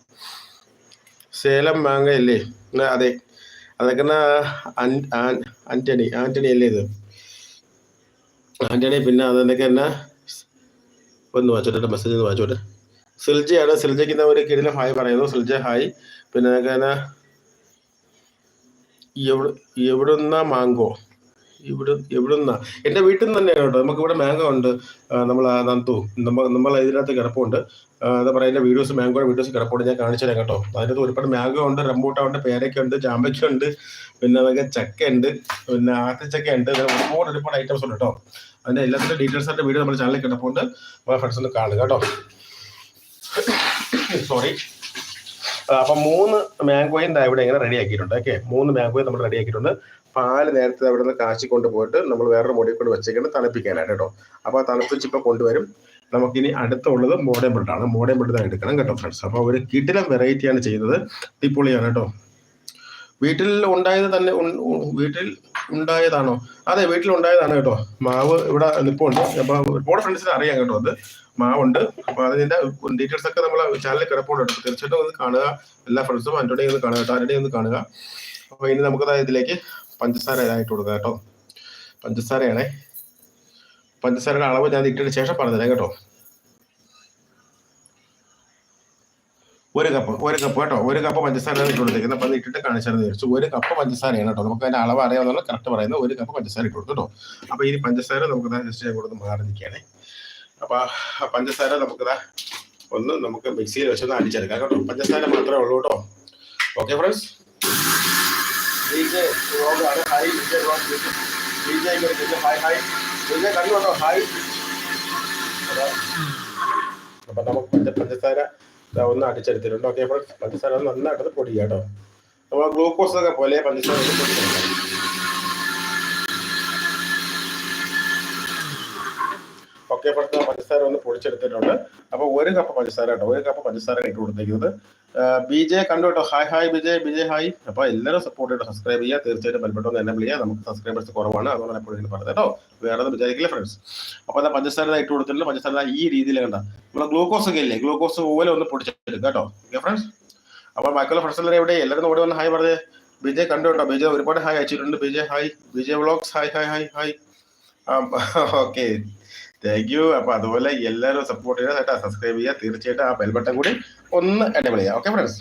സേലം മാങ്ങ അല്ലേ? അതെ. അതൊക്കെ ആന്റണി ആന്റണി അല്ലേ ഇത്? ആന്റണി പിന്നെ അതെന്തൊക്കെ എന്നാ? ഒന്ന് വായിച്ചോട്ടെ മെസ്സേജ് ഒന്ന് വായിച്ചോട്ടെ. സിൽജയാണ്. സിൽജയ്ക്ക് ഒരു കിടിലം ഹായ് പറയുന്നു. സിൽജ ഹായ്. പിന്നെ അതൊക്കെ എന്നാ? എവിടെ എവിടുന്ന മാങ്കോ? ഇവിടെ എവിടുന്ന? എന്റെ വീട്ടിൽ നിന്ന് തന്നെയാണ് കേട്ടോ. നമുക്ക് ഇവിടെ മാംഗോ ഉണ്ട് നമ്മൾ നന്തു നമ്മൾ നമ്മൾ ഇതിനകത്ത് കിടപ്പുണ്ട്. എന്താ പറയുക എന്റെ വീഡിയോസ് മാങ്കോയുടെ വീഡിയോസ് കിടപ്പുണ്ട്. ഞാൻ കാണിച്ചു തരാം കേട്ടോ. അതിനകത്ത് ഒരുപാട് മാംഗോ ഉണ്ട് റംബൂട്ട ഉണ്ട് പേരയ്ക്ക ഉണ്ട് ചാമ്പയ്ക്ക ഉണ്ട് പിന്നെ അതൊക്കെ ചക്ക ഉണ്ട് പിന്നെ ആത്തിച്ചക്ക ഉണ്ട്. ഒരുപാട് ഒരുപാട് ഐറ്റംസ് ഉണ്ട് കേട്ടോ. അതിന്റെ എല്ലാത്തിന്റെ ഡീറ്റെയിൽസ് ആയിട്ട് വീഡിയോ നമ്മുടെ ചാനലിൽ കിടപ്പുണ്ട്. നമ്മുടെ ഫ്രണ്ട്സ് ഒന്ന് കാണുക കേട്ടോ. സോറി അപ്പം മൂന്ന് മാംഗോയും ഇവിടെ ഇങ്ങനെ റെഡി ആക്കിയിട്ടുണ്ട് ഓക്കെ മൂന്ന് മാംഗോയും നമ്മൾ റെഡി ആക്കിയിട്ടുണ്ട് പാൽ നേരത്തെ അവിടെ നിന്ന് കാച്ചി കൊണ്ടുപോയിട്ട് നമ്മൾ വേറൊരു മുടി കൊണ്ട് വെച്ചേക്കുന്നത് തണുപ്പിക്കാനായിട്ട് കേട്ടോ. അപ്പോൾ തണുപ്പിച്ച് ഇപ്പോൾ കൊണ്ടുവരും. നമുക്കിനി അടുത്തുള്ളത് മോഡേൺ ബ്രിഡാണ് മോഡേൺ ബ്രെഡ് തന്നെ എടുക്കണം കേട്ടോ ഫ്രണ്ട്സ് അപ്പോൾ ഒരു കിടിലം വെറൈറ്റിയാണ് ചെയ്തത് അടിപൊളിയാണ് കേട്ടോ. വീട്ടിൽ ഉണ്ടായത് തന്നെ വീട്ടിൽ ഉണ്ടായതാണോ? അതെ വീട്ടിൽ ഉണ്ടായതാണ് കേട്ടോ. മാവ് ഇവിടെ നിപ്പുണ്ട്. അപ്പോൾ ഒരുപാട് ഫ്രണ്ട്സിന് അറിയാം കേട്ടോ അത്. മാവുണ്ട്. അപ്പൊ അതിന്റെ ഡീറ്റെയിൽസ് ഒക്കെ നമ്മൾ ചാനലിൽ കിടപ്പുണ്ട്. തീർച്ചയായിട്ടും ഒന്ന് കാണുക. എല്ലാ ഫ്രണ്ട്സും ആന്റോണി ഒന്ന് കാണുക. ആരുടെ ഒന്ന് കാണുക. അപ്പൊ ഇനി നമുക്ക് ഇതിലേക്ക് പഞ്ചസാര ഇതായിട്ട് കൊടുക്കുക കേട്ടോ. പഞ്ചസാരയാണേ. പഞ്ചസാരയുടെ അളവ് ഞാൻ ഇട്ടതിന് ശേഷം പറഞ്ഞുതരാം കേട്ടോ. ഒരു കപ്പ് ഒരു കപ്പ് കേട്ടോ. ഒരു കപ്പ് പഞ്ചസാര ഇട്ട് കൊടുത്തേക്കുന്നത് അപ്പം ഇട്ടിട്ട് കാണിച്ചാൽ വിചാരിച്ചു. ഒരു കപ്പ് പഞ്ചസാരയാണ് കേട്ടോ. നമുക്ക് അതിന്റെ അളവ് അറിയാവുന്ന കറക്റ്റ് പറയുന്നത് ഒരു കപ്പ് പഞ്ചസാര ഇട്ട് കൊടുത്തു കേട്ടോ. അപ്പൊ ഈ പഞ്ചസാര നമുക്ക് ജസ്റ്റ് ഞാൻ കൊടുത്ത് മാറി നിൽക്കുകയാണേ അപ്പൊ ആ പഞ്ചസാര നമുക്കിതാ ഒന്ന് നമുക്ക് മിക്സിയിൽ വെച്ചൊന്ന് അടിച്ചെടുക്കാം. കേട്ടോ പഞ്ചസാര മാത്രമേ ഉള്ളൂ കേട്ടോ. Okay friends hi hi hi കണ്ടുകൊണ്ടോ hi അപ്പൊ നമുക്ക് പഞ്ച പഞ്ചസാര ഒന്ന് അടിച്ചെടുത്തിട്ടുണ്ട്. ഓക്കെ ഫ്രണ്ട്സ് പഞ്ചസാര ഒന്ന് നന്നായിട്ട് പൊടിയാട്ടോ. നമ്മൾ ഗ്ലൂക്കോസ് ഒക്കെ പോലെ പഞ്ചസാര ഫ്രണ്ട്സ് പഞ്ചസാര ഒന്ന് പൊടിച്ചെടുത്തിട്ടുണ്ട്. അപ്പൊ ഒരു കപ്പ് പഞ്ചസാര കേട്ടോ ഒരു കപ്പ് പഞ്ചസാര ഇട്ട് കൊടുത്തേക്കുന്നത്. ബി ജെ കണ്ടു കേട്ടോ. Hi hi BJ BJ hi അപ്പൊ എല്ലാവരും സപ്പോർട്ട് ചെയ്യട്ടോ സബ്സ്ക്രൈബ് ചെയ്യുക. തീർച്ചയായിട്ടും ബെൽബട്ടൊന്ന് എന്നെ വിളിക്കുക. നമുക്ക് സബ്സ്ക്രൈബേഴ്സ് കുറവാണ്. അതുകൊണ്ട് എപ്പോഴും ഇങ്ങനെ പറഞ്ഞത് കേട്ടോ. വേറെ ഒന്നും വിചാരിക്കില്ല ഫ്രണ്ട്സ് അപ്പൊ അതാ പഞ്ചസാര ഇട്ട് കൊടുത്തിട്ടുണ്ട്. പഞ്ചസാര ഈ രീതിയിൽ കണ്ട. നമ്മൾ ഗ്ലൂക്കോസ് ഒക്കെ ഇല്ലേ? ഗ്ലൂക്കോസ് പോലെ ഒന്ന് പൊടിച്ചെടുക്കുക കേട്ടോ. ഓക്കെ ഫ്രണ്ട്സ് അപ്പൊ ബാക്കിയുള്ള ഫ്രണ്ട്സ് എല്ലാവരും എവിടെ? എല്ലാവരും ഓടി വന്ന് ഹായ് പറഞ്ഞേ. ബിജെ കണ്ടു കേട്ടോ. ബിജെ ഒരുപാട് ഹായ് അയച്ചിട്ടുണ്ട്. BJ hi BJ vlogs hi hi hi hi okay thank you അപ്പൊ അതുപോലെ എല്ലാവരും സപ്പോർട്ട് ചെയ്യുക കേട്ടോ സബ്സ്ക്രൈബ് ചെയ്യുക തീർച്ചയായിട്ടും ആ ബെൽ ബട്ടൺ കൂടി ഒന്ന് എനേബിൾ ചെയ്യുക ഓക്കെ ഫ്രണ്ട്സ്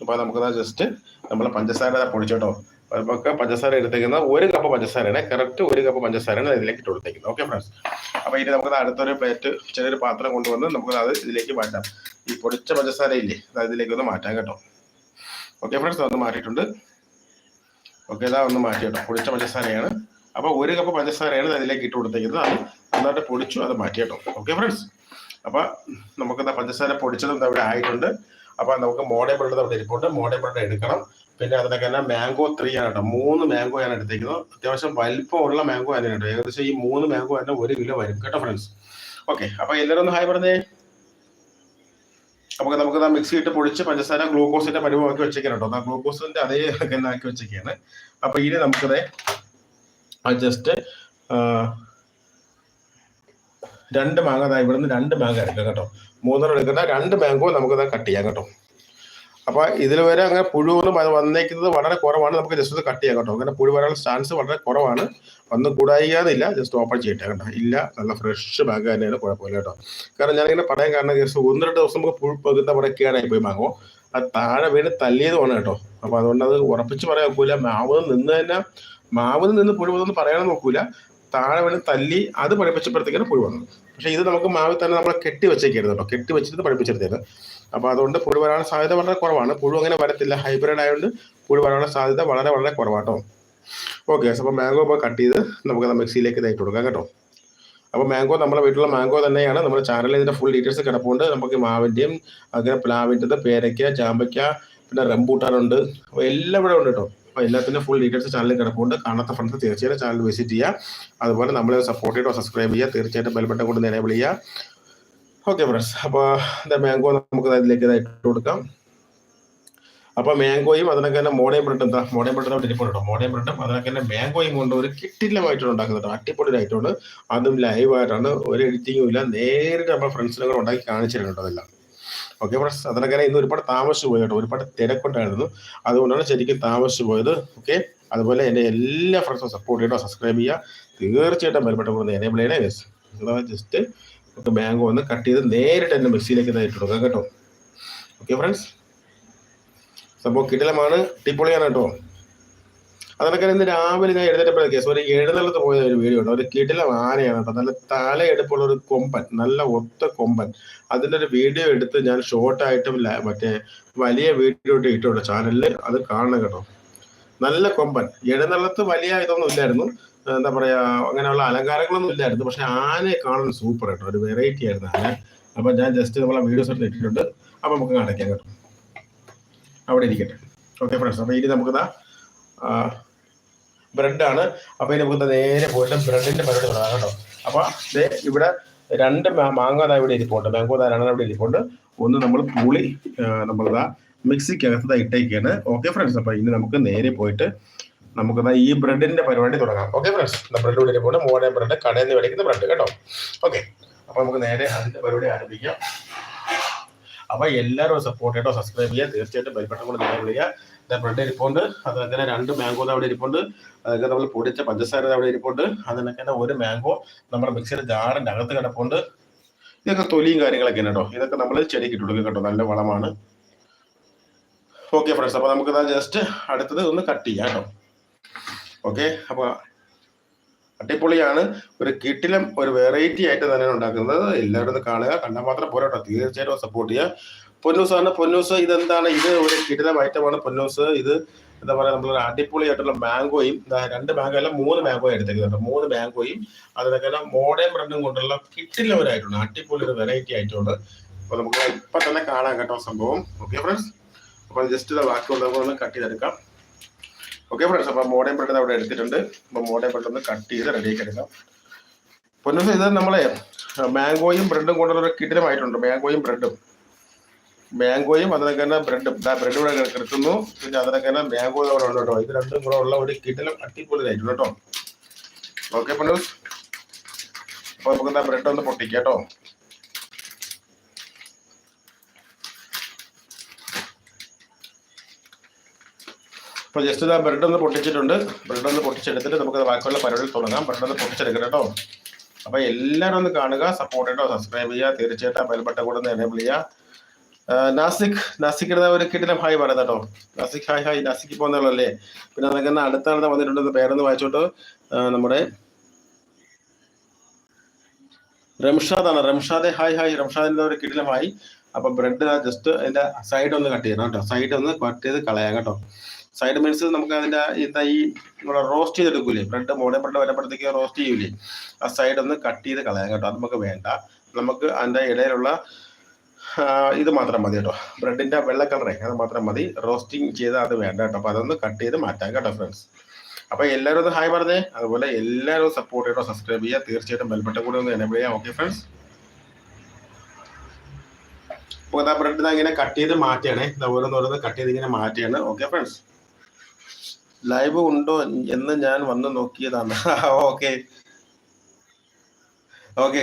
അപ്പൊ നമുക്ക് ജസ്റ്റ് നമ്മൾ പഞ്ചസാര പൊടിച്ചോട്ടോ നമുക്ക് പഞ്ചസാര എടുത്തേക്കുന്ന ഒരു കപ്പ് പഞ്ചസാരയാണ്. കറക്റ്റ് ഒരു കപ്പ് പഞ്ചസാരയാണ് ഇതിലേക്ക് ഇട്ട് കൊടുത്തേക്കുന്നത്. ഓക്കെ ഫ്രണ്ട്സ് അപ്പൊ ഇനി നമുക്ക് അടുത്തൊരു പ്ലേറ്റ് ചെറിയൊരു പാത്രം കൊണ്ടുവന്ന് നമുക്ക് അത് ഇതിലേക്ക് മാറ്റാം. ഈ പൊടിച്ച പഞ്ചസാര ഇല്ലേ അത് ഇതിലേക്ക് ഒന്ന് മാറ്റാം കേട്ടോ. ഓക്കെ ഫ്രണ്ട്സ് ഒന്ന് മാറ്റിയിട്ടുണ്ട്. ഓക്കെ അതാ ഒന്ന് മാറ്റി കേട്ടോ. പൊടിച്ച പഞ്ചസാരയാണ്. അപ്പൊ ഒരു കപ്പ് പഞ്ചസാരയാണ് അതിലേക്ക് ഇട്ട് കൊടുത്തേക്കുന്നത്. അത് നന്നായിട്ട് പൊടിച്ചു അത് മാറ്റി കേട്ടോ ഓക്കെ ഫ്രണ്ട്സ് അപ്പൊ നമുക്ക് എന്താ പഞ്ചസാര പൊടിച്ചതും എന്താ ഇവിടെ ആയിട്ടുണ്ട്. അപ്പൊ നമുക്ക് മോഡേ ബ്രെഡ് അവിടെ ഇരിപ്പുണ്ട്. മോഡേ ബ്രെഡ് എടുക്കണം. പിന്നെ അതിനൊക്കെ തന്നെ മാംഗോ ത്രീ ആണ് കേട്ടോ. മൂന്ന് മാംഗോ ആണ് എടുത്തേക്കുന്നത്. അത്യാവശ്യം വലിപ്പമുള്ള മാംഗോ ആണ് കേട്ടോ. ഏകദേശം ഈ മൂന്ന് മാംഗോ തന്നെ ഒരു കിലോ വരും കേട്ടോ ഫ്രണ്ട്സ് ഓക്കെ അപ്പൊ എല്ലാവരും ഒന്ന് ഹായ് പറഞ്ഞേ. നമുക്ക് നമുക്ക് ആ മിക്സി ഇട്ട് പൊടിച്ച് പഞ്ചസാര ഗ്ലൂക്കോസിന്റെ പരിവമാക്കി വെച്ചേക്കാൻ കേട്ടോ. ഗ്ലൂക്കോസിന്റെ അതേ തന്നെ ആക്കി വെച്ചേക്കാണ്. അപ്പൊ ഇനി നമുക്കത് ജസ്റ്റ് രണ്ട് മാങ്ങ ദാ ഇവിടുന്ന് രണ്ട് മാങ്ങ എടുക്കാം കേട്ടോ. മൂന്നെണ്ണം എടുക്കുന്ന രണ്ട് മാങ്കോ നമുക്ക് ഇതാ കട്ട് ചെയ്യാം കേട്ടോ. അപ്പൊ ഇതിൽ വരെ അങ്ങനെ പുഴുവൊന്നും അത് വന്നേക്കുന്നത് വളരെ കുറവാണ്. നമുക്ക് ജസ്റ്റ് കട്ട് ചെയ്യാം കേട്ടോ. അങ്ങനെ പുഴു വരാനുള്ള ചാൻസ് വളരെ കുറവാണ്. വന്ന് കൂടായില്ല ജസ്റ്റ് ഓപ്പൺ ചെയ്യട്ടെ കേട്ടോ. ഇല്ല നല്ല ഫ്രഷ് മാങ്ങ തന്നെയാണ് കുഴപ്പമില്ല കേട്ടോ. കാരണം ഞാനിങ്ങനെ പറയാൻ കാരണം ജസ്റ്റ് ഒന്ന് രണ്ട് ദിവസം നമുക്ക് പുഴു എന്താ പറയുക കേടായി പോയി മാങ്ങോ. അത് താഴെ വീണ് തല്ലിയതുമാണ് കേട്ടോ. അപ്പൊ അതുകൊണ്ട് അത് ഉറപ്പിച്ച് പറയാൻ പോകില്ല മാവ് നിന്ന് തന്നെ മാവിൽ നിന്ന് പുഴു വന്നു പറയാൻ നോക്കൂല. താഴെ വീണ് തല്ലി അത് പഠിപ്പിച്ചപ്പോഴത്തേക്കാണ് പുഴു വന്നത്. പക്ഷേ ഇത് നമുക്ക് മാവിൽ തന്നെ നമ്മൾ കെട്ടി വെച്ചേക്കായിരുന്നു കേട്ടോ. കെട്ടി വെച്ചിട്ട് പഠിപ്പിച്ചെടുത്തേന് അപ്പോൾ അതുകൊണ്ട് പുഴു വരാനുള്ള സാധ്യത വളരെ കുറവാണ്. പുഴു അങ്ങനെ വരത്തില്ല. ഹൈബ്രിഡ് ആയതുകൊണ്ട് പുഴു വരാനുള്ള സാധ്യത വളരെ വളരെ കുറവാട്ടോ ഓക്കെ അപ്പോൾ മാംഗോ ഇപ്പോൾ കട്ട് ചെയ്ത് നമുക്ക് മിക്സിയിലേക്ക് ഇതായിട്ട് കൊടുക്കാം കേട്ടോ. അപ്പോൾ മാംഗോ നമ്മുടെ വീട്ടിലുള്ള മാംഗോ തന്നെയാണ്. നമ്മുടെ ചാനലിൽ ഇതിന്റെ ഫുൾ ഡീറ്റെയിൽസ് കിടപ്പുണ്ട്. നമുക്ക് മാവിന്റെയും അങ്ങനെ പ്ലാവിന്റെ പേരയ്ക്ക ചാമ്പയ്ക്ക പിന്നെ റംബൂട്ടാനുണ്ട് അപ്പോൾ എല്ലാം ഇവിടെ ഉണ്ട് കേട്ടോ. അപ്പോൾ എല്ലാത്തിന്റെ ഫുൾ ഡീറ്റെയിൽസ് ചാനലിൽ കിടപ്പുണ്ട്. കാണാത്ത ഫ്രണ്ട്സ് തീർച്ചയായിട്ടും ചാനൽ വിസിറ്റ് ചെയ്യുക അതുപോലെ നമ്മളെ സപ്പോർട്ട് ചെയ്തോ സബ്സ്ക്രൈബ് ചെയ്യുക തീർച്ചയായിട്ടും ബെൽബട്ടൺ കൊണ്ട് എനേബിൾ ചെയ്യുക. ഓക്കെ ഫ്രണ്ട്സ് അപ്പോൾ എന്താ മാംഗോ നമുക്ക് അതിലേക്ക് ഇട്ട് കൊടുക്കാം. അപ്പൊ മാംഗോയും അതിനൊക്കെ തന്നെ മോഡേൺ ബ്രെഡ് എന്താ? മോഡേൺ ബ്രെഡ് അവിടെ ഇരിപ്പുണ്ട് കേട്ടോ. മോഡേൺ ബ്രെഡും അതിനൊക്കെ തന്നെ മാംഗോയും കൊണ്ട് ഒരു കിട്ടില്ലമായിട്ടാണ് ഉണ്ടാക്കുന്നത് അടിപൊളി ആയിട്ടുണ്ട് അതും ലൈവായിട്ടാണ് ഒരു എഡിറ്റിങ്ങും ഇല്ല. നേരിട്ട് നമ്മൾ ഫ്രണ്ട്സിനെ ഉണ്ടാക്കി കാണിച്ചിട്ടുണ്ട് അതെല്ലാം. ഓക്കെ ഫ്രണ്ട്സ് അതിനൊക്കെ ഇന്ന് ഒരുപാട് താമസിച്ചു പോയി കേട്ടോ ഒരുപാട് തിരക്കുണ്ടായിരുന്നു. അതുകൊണ്ടാണ് ശരിക്കും താമസിച്ചു പോയത് ഓക്കെ അതുപോലെ എന്റെ എല്ലാ ഫ്രണ്ട്സും സപ്പോർട്ട് ചെയ്യണം സബ്സ്ക്രൈബ് ചെയ്യുക. തീർച്ചയായിട്ടും ബലപ്പെട്ട പോകുന്നത് എനേബിൾ ചെയ്യണേ ജസ്റ്റ് നമുക്ക് വന്ന് കട്ട് ചെയ്ത് നേരിട്ട് എന്റെ മിക്സിയിലേക്ക് ഇതായിട്ട് കൊടുക്കാം കേട്ടോ. ഓക്കെ ഫ്രണ്ട്സ് സംഭവം കിടിലമാണ് ടിപ്പൊളിയാണ് കേട്ടോ. അതിനൊക്കെ ഇന്ന് രാവിലെ ഞാൻ എഴുന്നേറ്റപ്പോഴേക്ക് ഒരു എഴുന്നള്ളത്ത് പോയ ഒരു വീഡിയോ ഉണ്ട്. ഒരു കിടിലം ആനയാണ് കേട്ടോ. നല്ല തലയെടുപ്പുള്ള ഒരു കൊമ്പൻ. നല്ല ഒത്ത കൊമ്പൻ. അതിന്റെ ഒരു വീഡിയോ എടുത്ത് ഞാൻ ഷോർട്ടായിട്ടും മറ്റേ വലിയ വീഡിയോ ഇട്ട് ഇട്ടുണ്ട് ചാനലിൽ അത് കാണണം കേട്ടോ. നല്ല കൊമ്പൻ. എഴുന്നള്ളത്ത് വലിയ ഇതൊന്നും ഇല്ലായിരുന്നു. എന്താ പറയാ അങ്ങനെയുള്ള അലങ്കാരങ്ങളൊന്നും ഇല്ലായിരുന്നു. പക്ഷെ ആനയെ കാണാൻ സൂപ്പർ കേട്ടോ. ഒരു വെറൈറ്റി ആയിരുന്നു ആന. അപ്പൊ ഞാൻ ജസ്റ്റ് നമ്മളെ വീഡിയോസ് എടുത്ത് ഇട്ടിട്ടുണ്ട്. അപ്പൊ നമുക്ക് കാണിക്കാം കേട്ടോ. അവിടെ ഇരിക്കട്ടെ. ഓക്കെ ഫ്രണ്ട്സ് അപ്പൊ ഇനി നമുക്കിതാ ബ്രെഡാണ് അപ്പൊ ഇനി നമുക്ക് നേരെ പോയിട്ട് ബ്രെഡിന്റെ പരിപാടി തുടങ്ങാം കേട്ടോ. അപ്പൊ ദേ ഇവിടെ രണ്ട് മാങ്ങ ഇവിടെ ഇരിപ്പുണ്ട്. മാങ്കോ രണ്ടെണ്ണം ഇവിടെ ഇരിപ്പുണ്ട്. ഒന്ന് നമ്മൾ പുളി നമ്മളിതാ മിക്സിക്കകത്ത് ഇട്ടേക്കാണ്. ഓക്കെ ഫ്രണ്ട്സ് അപ്പൊ ഇനി നമുക്ക് നേരെ പോയിട്ട് നമുക്ക് ഈ ബ്രെഡിന്റെ പരിപാടി തുടങ്ങാം. ഓക്കെ ഫ്രണ്ട്സ് ബ്രെഡ് ഇവിടെ ഇരിപ്പുണ്ട്. മോഡേൺ ബ്രെഡ് കടയിൽ നിന്ന് ബ്രെഡ് കേട്ടോ. ഓക്കെ അപ്പൊ നമുക്ക് നേരെ അതിന്റെ പരിപാടി ആരംഭിക്കാം. അപ്പൊ എല്ലാവരും സപ്പോർട്ട് ചെയ്യട്ടോ സബ്സ്ക്രൈബ് ചെയ്യുക. തീർച്ചയായിട്ടും ബെൽബട്ടൺ കൂടെ നിങ്ങൾ വിളിക്കുക ബ്രെഡ് ഇരിപ്പുണ്ട്. അതിനൊക്കെ രണ്ട് മാംഗോ അവിടെ ഇരിപ്പുണ്ട്. അതൊക്കെ നമ്മൾ പൊടിച്ച പഞ്ചസാര അവിടെ ഇരിപ്പുണ്ട്. അതിനൊക്കെ തന്നെ ഒരു മാംഗോ നമ്മുടെ മിക്സിയുടെ ജാറിന്റെ അകത്ത് കിടപ്പുണ്ട്. ഇതൊക്കെ തൊലിയും കാര്യങ്ങളൊക്കെ കേട്ടോ. ഇതൊക്കെ നമ്മൾ ചെടിക്ക് ഇട്ട് കൊടുക്കും കേട്ടോ. നല്ല വളമാണ്. ഓക്കെ ഫ്രണ്ട്സ് അപ്പോൾ നമുക്ക് ജസ്റ്റ് അടുത്തത് ഒന്ന് കട്ട് ചെയ്യാം കേട്ടോ. ഓക്കെ അപ്പൊ അടിപൊളിയാണ്. ഒരു കിട്ടിലും ഒരു വെറൈറ്റി ആയിട്ട് തന്നെയാണ് ഉണ്ടാക്കുന്നത്. എല്ലാവരും കാണുക. കണ്ടാൽ മാത്രം പോരാട്ടോ തീർച്ചയായിട്ടും സപ്പോർട്ട് ചെയ്യുക. പൊന്നൂസാണ്. പൊന്നൂസ് ഇതെന്താണ്? ഇത് ഒരു കിടിലം ഐറ്റമാണ് പൊന്നൂസ്. ഇത് എന്താ പറയുക നമ്മൾ അടിപൊളിയായിട്ടുള്ള മാംഗോയും രണ്ട് മാംഗോ അല്ല മൂന്ന് മാംഗോയും എടുത്തേക്കുന്നുണ്ട്. മൂന്ന് മാംഗോയും അതിനൊക്കെ മോഡേൺ ബ്രെഡും കൊണ്ടുള്ള കിട്ടിലവരായിട്ടുണ്ട്. അടിപൊളി ഒരു വെറൈറ്റി ആയിട്ടുണ്ട്. അപ്പൊ നമുക്ക് ഇപ്പൊ തന്നെ കാണാൻ കേട്ടോ സംഭവം. ഓക്കെ ഫ്രണ്ട്സ് അപ്പൊ ജസ്റ്റ് ബാക്കി ഒന്ന് കട്ട് ചെയ്തെടുക്കാം. ഓക്കെ ഫ്രണ്ട്സ് അപ്പൊ മോഡേൺ ബ്രെഡ് അവിടെ എടുത്തിട്ടുണ്ട്. അപ്പൊ മോഡേൺ ബ്രെഡ് ഒന്ന് കട്ട് ചെയ്ത് റെഡിയാക്കി എടുക്കാം. പൊന്നൂസ് ഇത് നമ്മളെ മാംഗോയും ബ്രെഡും കൊണ്ടുള്ള ഒരു കിടിലമായിട്ടുണ്ട്. മാംഗോയും ബ്രെഡും മാംഗോയും അതിനൊക്കെ തന്നെ ബ്രെഡും ബ്രെഡ് ഇവിടെ കിടക്കുന്നു. പിന്നെ അതിനൊക്കെ തന്നെ മാംഗോ അവിടെ ഉണ്ട് കേട്ടോ. ഇത് രണ്ടും കൂടെ ഉള്ള ഒരു കിട്ടലും അടിപൊളിയായിട്ടുണ്ട് കേട്ടോ. ഓക്കെ പണ്ടൂസ് അപ്പൊ നമുക്ക് എന്താ ബ്രെഡ് ഒന്ന് പൊട്ടിക്കാം കേട്ടോ. അപ്പോൾ ജസ്റ്റ് ഇതാ ബ്രെഡ് ഒന്ന് പൊട്ടിച്ചിട്ടുണ്ട്. ബ്രെഡ് ഒന്ന് പൊട്ടിച്ചെടുത്തിട്ട് നമുക്ക് ബാക്കിയുള്ള പരിപാടികൾ തുടങ്ങാം. ബ്രെഡ് ഒന്ന് പൊട്ടിച്ചെടുക്കണം കേട്ടോ. അപ്പോൾ എല്ലാവരും ഒന്ന് കാണുക സപ്പോർട്ട് ചെയ്തോ സബ്സ്ക്രൈബ് ചെയ്യുക. തീർച്ചയായിട്ടും ബെൽബട്ടൺ കൂടെ ഒന്ന് എനേബിൾ ചെയ്യുക. നാസിക് നാസിക്കിന്റെ ഒരു കിട്ടിലെ ഹായ് പറയാം കേട്ടോ. Nasik hi hi. നാസിക്ക് പോകുന്നല്ലേ പിന്നെ അതൊക്കെ അടുത്താണ് വന്നിട്ടുണ്ടെന്ന് പേരൊന്ന് വായിച്ചോട്ട്. നമ്മുടെ റംഷാദാണ്. റംഷാദെ ഹായ് ഹായ്. റംഷാദിന്റെ ഒരു കിട്ടിലെ ഹായ്. അപ്പൊ ബ്രെഡ് ജസ്റ്റ് അതിന്റെ സൈഡ് ഒന്ന് കട്ട് ചെയ്യണം കേട്ടോ. സൈഡ് ഒന്ന് കട്ട് ചെയ്ത് കളയാം കേട്ടോ. സൈഡ് മീൻസ് നമുക്ക് അതിന്റെ എന്താ ഈ നമ്മുടെ റോസ്റ്റ് ചെയ്തെടുക്കൂലേ? ബ്രെഡ് മോഡേ ബ്രെഡ് വരുമ്പോഴത്തേക്ക് റോസ്റ്റ് ചെയ്യൂലേ? ആ സൈഡ് ഒന്ന് കട്ട് ചെയ്ത് കളയാം കേട്ടോ. അത് നമുക്ക് വേണ്ട. നമുക്ക് അതിന്റെ ഇടയിലുള്ള ഇത് മാത്രം മതി കേട്ടോ. ബ്രെഡിന്റെ വെള്ള കളറേ അത് മാത്രം മതി. റോസ്റ്റിംഗ് ചെയ്താൽ അത് വേണ്ട കേട്ടോ. അപ്പൊ അതൊന്ന് കട്ട് ചെയ്ത് മാറ്റാം കേട്ടോ ഫ്രണ്ട്സ് അപ്പൊ എല്ലാവരും ഒന്ന് ഹായ് പറഞ്ഞേ. അതുപോലെ എല്ലാവരും സപ്പോർട്ട് ചെയ്തോ സബ്സ്ക്രൈബ് ചെയ്യുക തീർച്ചയായിട്ടും ബെൽബട്ടം കൂടെ ഒന്ന് എനബിൾ ചെയ്യാം. ഓക്കെ ഫ്രണ്ട്സ് അപ്പോൾ അതാ ബ്രെഡ് ഇങ്ങനെ കട്ട് ചെയ്ത് മാറ്റിയാണേ ഇതാ ഓരോന്നോരോന്ന് കട്ട് ചെയ്ത് ഇങ്ങനെ മാറ്റിയാണ് ഓക്കെ ഫ്രണ്ട്സ് ലൈവ് ഉണ്ടോ എന്ന് ഞാൻ വന്ന് നോക്കിയതാണ്. ഓക്കെ ഓക്കെ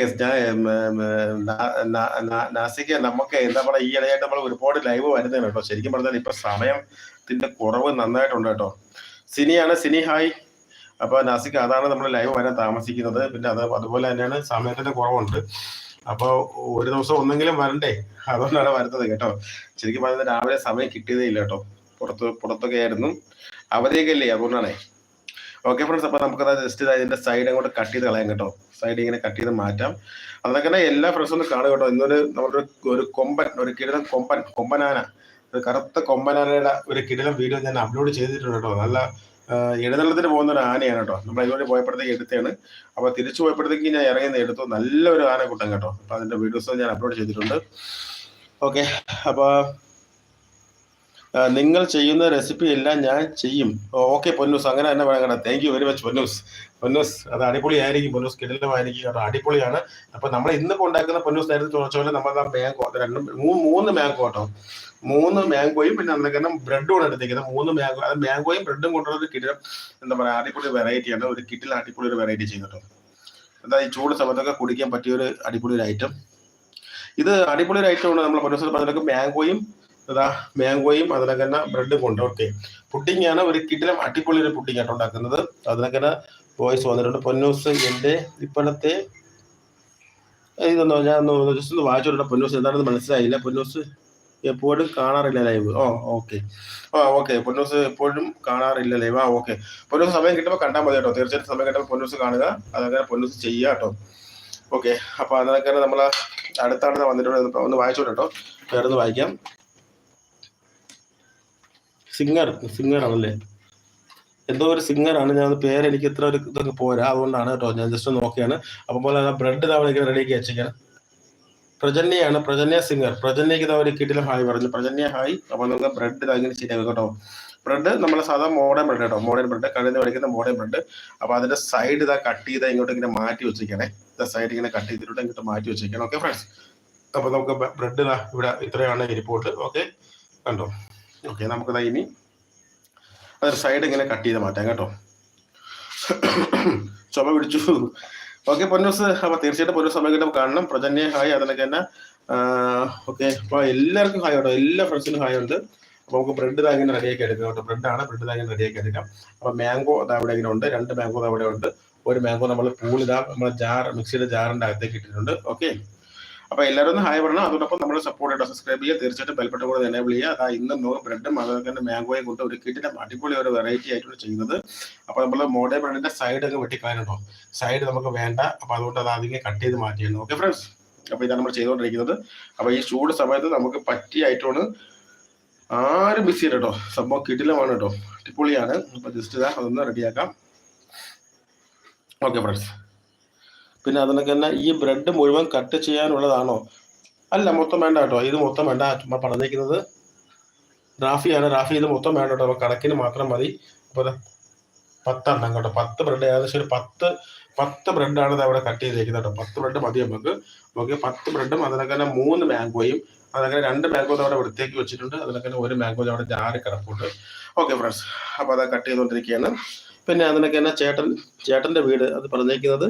നാസിക്ക് നമുക്ക് എന്താ പറയുക ഈ ഇടയായിട്ട് നമ്മൾ ഒരുപാട് ലൈവ് വരുന്നതാണ് കേട്ടോ. ശരിക്കും പറഞ്ഞാൽ ഇപ്പൊ സമയത്തിന്റെ കുറവ് നന്നായിട്ടുണ്ട് കേട്ടോ. സിനിയാണ് സിനി ഹായ്. അപ്പൊ നാസിക്ക് അതാണ് നമ്മൾ ലൈവ് വരാൻ താമസിക്കുന്നത്. പിന്നെ അത് അതുപോലെ തന്നെയാണ് സമയത്തിന്റെ കുറവുണ്ട്. അപ്പോൾ ഒരു ദിവസം ഒന്നെങ്കിലും വരണ്ടേ? അതുകൊണ്ടാണ് വരുന്നത് കേട്ടോ. ശരിക്കും പറഞ്ഞാൽ രാവിലെ സമയം കിട്ടിയതേ ഇല്ല കേട്ടോ. പുറത്ത് പുറത്തൊക്കെ ആയിരുന്നു. അവധിയൊക്കെ ഇല്ലേ? അതുകൊണ്ടാണേ. ഓക്കെ ഫ്രണ്ട്സ് അപ്പോൾ നമുക്കത് ജസ്റ്റ് ഇതിന്റെ സൈഡ് അങ്ങോട്ട് കട്ട് ചെയ്ത് കളയാം കേട്ടോ. സൈഡ് ഇങ്ങനെ കട്ട് ചെയ്ത് മാറ്റാം. അതൊക്കെ തന്നെ എല്ലാ ഫ്രണ്ട്സും ഒന്ന് കാണുക കേട്ടോ. ഇന്നൊരു നമ്മുടെ ഒരു കൊമ്പൻ ഒരു കിടിലം കൊമ്പൻ കൊമ്പനാന. ഒരു കറുത്ത കൊമ്പനാനയുടെ ഒരു കിടിലം വീഡിയോ ഞാൻ അപ്ലോഡ് ചെയ്തിട്ടുണ്ട് കേട്ടോ. നല്ല എഴുന്നള്ളത്തിന് പോകുന്ന ഒരു ആനയാണ് കേട്ടോ. നമ്മൾ അതിലൂടെ പോയപ്പോഴത്തേക്ക് എടുത്തതാണ്. അപ്പോൾ തിരിച്ചു പോയപ്പോഴത്തേക്ക് ഞാൻ ഇറങ്ങി എടുത്തു. നല്ലൊരു കൂട്ടം കേട്ടോ. അപ്പോൾ അതിന്റെ വീഡിയോസ് ഞാൻ അപ്ലോഡ് ചെയ്തിട്ടുണ്ട്. ഓക്കെ അപ്പോൾ നിങ്ങൾ ചെയ്യുന്ന റെസിപ്പി എല്ലാം ഞാൻ ചെയ്യും. ഓക്കെ പൊന്നൂസ്. അങ്ങനെ തന്നെ വേണം കേട്ടോ thank you very much Ponnus. Ponnus അത് അടിപൊളിയായിരിക്കും പൊന്നൂസ്. കിടലമായിരിക്കും കേട്ടോ അടിപൊളിയാണ്. അപ്പൊ നമ്മൾ ഇന്നിപ്പോ ഉണ്ടാക്കുന്ന പൊന്നൂസ് നേരത്തെ ചോദിച്ച പോലെ നമ്മൾ മാങ്കോ രണ്ട് മൂന്ന് മാങ്കോ കേട്ടോ. മൂന്ന് മാങ്കോയും പിന്നെ അന്നേരം ബ്രെഡും ആണ് എടുത്തേക്കുന്നത്. മൂന്ന് മാങ്കോ അത് മാങ്കോയും ബ്രെഡും കൊണ്ടുള്ള ഒരു കിടിലം എന്താ പറയുക അടിപൊളി വെറൈറ്റിയാണ് ഒരു കിട്ടിൽ അടിപൊളി ഒരു വെറൈറ്റി ചെയ്തിട്ടോ എന്താ ഈ ചൂട് സമയത്തൊക്കെ കുടിക്കാൻ പറ്റിയ ഒരു അടിപൊളി ഒരു ഐറ്റം ഇത് അടിപൊളി ഒരു ഐറ്റം ആണ് നമ്മൾ പൊന്നൂസ് പറഞ്ഞതൊക്കെ മാങ്കോയും ഇതാ മാംഗോയും അതിനൊക്കെ തന്നെ ബ്രെഡും കൊണ്ട് ഓക്കെ പുഡിംഗ് ആണ് ഒരു കിടിലം അടിപൊളി ഒരു പുഡിംഗ് ആയിട്ട് ഉണ്ടാക്കുന്നത്. അതിനൊക്കെ തന്നെ വോയിസ് വന്നിട്ടുണ്ട്. പൊന്നൂസ് എന്റെ ഇപ്പോഴത്തെ ഇതൊന്നും ഞാൻ ഒന്ന് ജസ്റ്റ് ഒന്ന് വായിച്ചോട്ടെ പൊന്നൂസ് എന്താണെന്ന് മനസ്സിലായില്ല. പൊന്നൂസ് എപ്പോഴും കാണാറില്ല ലൈവ് ഓ ഓക്കെ ആ ഓക്കെ പൊന്നൂസ് എപ്പോഴും കാണാറില്ല ലൈവ് ആ ഓക്കെ പൊന്നൂസ് സമയം കിട്ടുമ്പോൾ കണ്ടാൽ മതി കേട്ടോ. തീർച്ചയായിട്ടും സമയം കിട്ടുമ്പോൾ പൊന്നൂസ് കാണുക. അതങ്ങനെ പൊന്നൂസ് ചെയ്യുക കേട്ടോ. ഓക്കെ അപ്പോൾ അതൊക്കെ നമ്മൾ അടുത്താണ് വന്നിട്ടുണ്ട്. ഒന്ന് വായിച്ചോട്ടെ വേറെ വായിക്കാം. സിംഗർ സിംഗർ ആണല്ലേ? എന്തോ ഒരു സിംഗർ ആണ്. ഞാൻ പേര് എനിക്ക് ഇത്ര ഒരു ഇതൊക്കെ പോരാ. അതുകൊണ്ടാണ് കേട്ടോ. ഞാൻ ജസ്റ്റ് നോക്കിയാണ്. അപ്പം പോലെ ബ്രെഡ് തവണ റെഡിയാക്കി വെച്ചിരിക്കണം പ്രജന്യയാണ്. പ്രജന്യ സിംഗർ പ്രജന്യക്ക് ഒരു കിട്ടിലും ഹായ് പറഞ്ഞു. പ്രജന്യ ഹായ് അപ്പൊ നമുക്ക് ബ്രെഡ് ഇതാക്കി ശരിയാക്കും കേട്ടോ. ബ്രെഡ് നമ്മൾ സാധാ മോഡേൺ ബ്രെഡ് കേട്ടോ. മോഡേൺ ബ്രെഡ് കടയിൽ നിന്ന് മോഡേൺ ബ്രെഡ് അപ്പൊ അതിന്റെ സൈഡ് ഇതാ കട്ട് ചെയ്താൽ ഇങ്ങോട്ട് ഇങ്ങനെ മാറ്റി വെച്ചിരിക്കണേ ഇതാ സൈഡ് ഇങ്ങനെ കട്ട് ചെയ്തിട്ട് ഇങ്ങോട്ട് മാറ്റി വെച്ചിരിക്കണം ഓക്കെ ഫ്രണ്ട്സ് അപ്പൊ നമുക്ക് ബ്രെഡ് ഇതാ ഇവിടെ ഇത്രയാണ് ഇരിപ്പോട്ട് ഓക്കെ കണ്ടോ? ഓക്കെ നമുക്കിതാ ഇനി അതൊരു സൈഡ് ഇങ്ങനെ കട്ട് ചെയ്ത് മാറ്റാം കേട്ടോ. ചുമ പിടിച്ചു. ഓക്കെ പൊന്നൂസ് അപ്പൊ തീർച്ചയായിട്ടും പൊന്നൂസ് സമയം കാണണം. പ്രജന്യ ഹായ് അതിനൊക്കെ തന്നെ. ഓക്കെ അപ്പൊ എല്ലാവർക്കും ഹായ് ഉണ്ടോ എല്ലാ ഫ്രണ്ട്സിനും ഹായ് ഉണ്ട്. അപ്പൊ നമുക്ക് ബ്രെഡ് ഇങ്ങനെ റെഡിയാക്കി എടുക്കാം കേട്ടോ. ആണ് ബ്രെഡ് ഇങ്ങനെ റെഡിയാക്കി എടുക്കാം. അപ്പൊ മാംഗോ അവിടെ ഇങ്ങനെ ഉണ്ട്. രണ്ട് മാംഗോ അവിടെ ഉണ്ട്. ഒരു മാംഗോ നമ്മൾ പൂളിതാ നമ്മളെ ജാർ മിക്സിയുടെ ജാറിന്റെ അകത്തേക്ക് ഇട്ടിട്ടുണ്ട്. ഓക്കെ അപ്പൊ എല്ലാവരും ഒന്ന് ഹായ് പറയണം. അതോടൊപ്പം നമ്മൾ സപ്പോർട്ട് ചെയ്യണം സബ്സ്ക്രൈബ് ചെയ്യുക. തീർച്ചയായിട്ടും ബെൽബട്ടൺ കൂടെ എനേബിൾ ചെയ്യുക അതാ ഇന്ന് ബ്രെഡും അതുപോലെ തന്നെ മാംഗോയും കൊണ്ട് ഒരു കിട്ടിന്റെ അടിപൊളി ഒരു വെറൈറ്റി ആയിട്ടാണ് ചെയ്യുന്നത്. അപ്പൊ നമ്മൾ മോഡേ ബ്രെഡിന്റെ സൈഡ് ഒക്കെ വെട്ടിക്കളയണോ സൈഡ് നമുക്ക് വേണ്ട. അപ്പൊ അതുകൊണ്ട് അത് അതിങ്ങനെ കട്ട് ചെയ്ത് മാറ്റിയാണ് ഓക്കെ ഫ്രണ്ട്സ് അപ്പൊ ഇതാണ് നമ്മൾ ചെയ്തുകൊണ്ടിരിക്കുന്നത്. അപ്പൊ ഈ ചൂട് സമയത്ത് നമുക്ക് പറ്റിയ ഐറ്റമാണ് ആരും മിസ് ചെയ്യട്ടോ സംഭവം കിടിലമാണ് കേട്ടോ അടിപൊളിയാണ്. അപ്പൊ ജസ്റ്റ് ഇതാ അതൊന്ന് റെഡിയാക്കാം ഓക്കെ ഫ്രണ്ട്സ് പിന്നെ അതിനൊക്കെ തന്നെ ഈ ബ്രെഡ് മുഴുവൻ കട്ട് ചെയ്യാനുള്ളതാണോ? അല്ല മൊത്തം വേണ്ട കേട്ടോ. ഇത് മൊത്തം വേണ്ട. ചുമ്മാ പറഞ്ഞിരിക്കുന്നത്. റാഫിയാണ് റാഫി ഇത് മൊത്തം വേണ്ട കേട്ടോ. അപ്പൊ കണക്കിന് മാത്രം മതി. അപ്പോൾ പത്തെണ്ണം കേട്ടോ. പത്ത് ബ്രെഡ് ഏകദേശം ഒരു പത്ത് പത്ത് ബ്രെഡാണ് അവിടെ കട്ട് ചെയ്തേക്കുന്നത് കേട്ടോ. പത്ത് ബ്രെഡ് മതി നമുക്ക്. ഓക്കെ പത്ത് ബ്രെഡും അതിനൊക്കെ തന്നെ മൂന്ന് മാംഗോയും അതങ്ങനെ രണ്ട് മാംഗോ അവിടെ വൃത്തിയാക്കി വെച്ചിട്ടുണ്ട്. അതിനൊക്കെ ഒരു മാംഗോ അവിടെ ജാറി കിടപ്പുണ്ട്. ഓക്കെ ഫ്രണ്ട്സ് അപ്പോൾ അത് കട്ട് ചെയ്തുകൊണ്ടിരിക്കുകയാണ് പിന്നെ അതിനൊക്കെ തന്നെ ചേട്ടൻ ചേട്ടന്റെ വീട് അത് പറഞ്ഞേക്കുന്നത്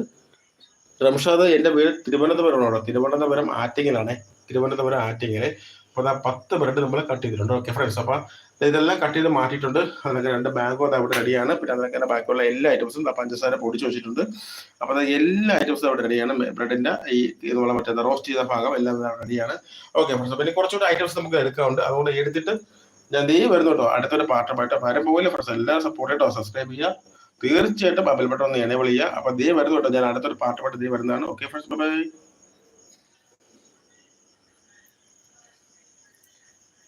റംഷാദ് എന്റെ വീട് തിരുവനന്തപുരമാണ് തിരുവനന്തപുരം ആറ്റിങ്ങലാണ്. തിരുവനന്തപുരം ആറ്റിങ്ങൽ. അപ്പോൾ ആ പത്ത് ബ്രെഡ് നമ്മൾ കട്ട് ചെയ്തിട്ടുണ്ട്. ഓക്കെ ഫ്രണ്ട്സ് അപ്പോൾ ഇതെല്ലാം കട്ട് ചെയ്ത് മാറ്റിയിട്ടുണ്ട്. അതിനൊക്കെ രണ്ട് ബാഗോ അത് അവിടെ റെഡിയാണ് പിന്നെ അതിനൊക്കെ ബാക്കിയുള്ള എല്ലാ ഐറ്റംസും പഞ്ചസാര പൊടിച്ച് വെച്ചിട്ടുണ്ട്. അപ്പോൾ അത് എല്ലാ ഐറ്റംസും അവിടെ റെഡിയാണ് ബ്രെഡിന്റെ ഈ നമ്മളെ മറ്റേ റോസ്റ്റ് ചെയ്ത ഭാഗം എല്ലാം റെഡിയാണ് ഓക്കെ ഫ്രണ്ട്സ് പിന്നെ കുറച്ചുകൂടി ഐറ്റംസ് നമുക്ക് എടുക്കാറുണ്ട് അതുകൊണ്ട് എടുത്തിട്ട് ഞാൻ ദേ വരുന്നു അടുത്തൊരു വരും പോലെ ഫ്രണ്ട്സ് എല്ലാവരും സപ്പോർട്ട് ചെയ്യട്ടോ സബ്സ്ക്രൈബ് ചെയ്യുക. തീർച്ചയായിട്ടും ബബിൾ ബട്ടൺ ഒന്ന് എനേബിൾ ചെയ്യുക. അപ്പൊ ദേ വരുന്നു കേട്ടോ. ഞാൻ അടുത്തൊരു പാട്ടുമായിട്ട് ദേ വരുന്നതാണ്. Okay friends bye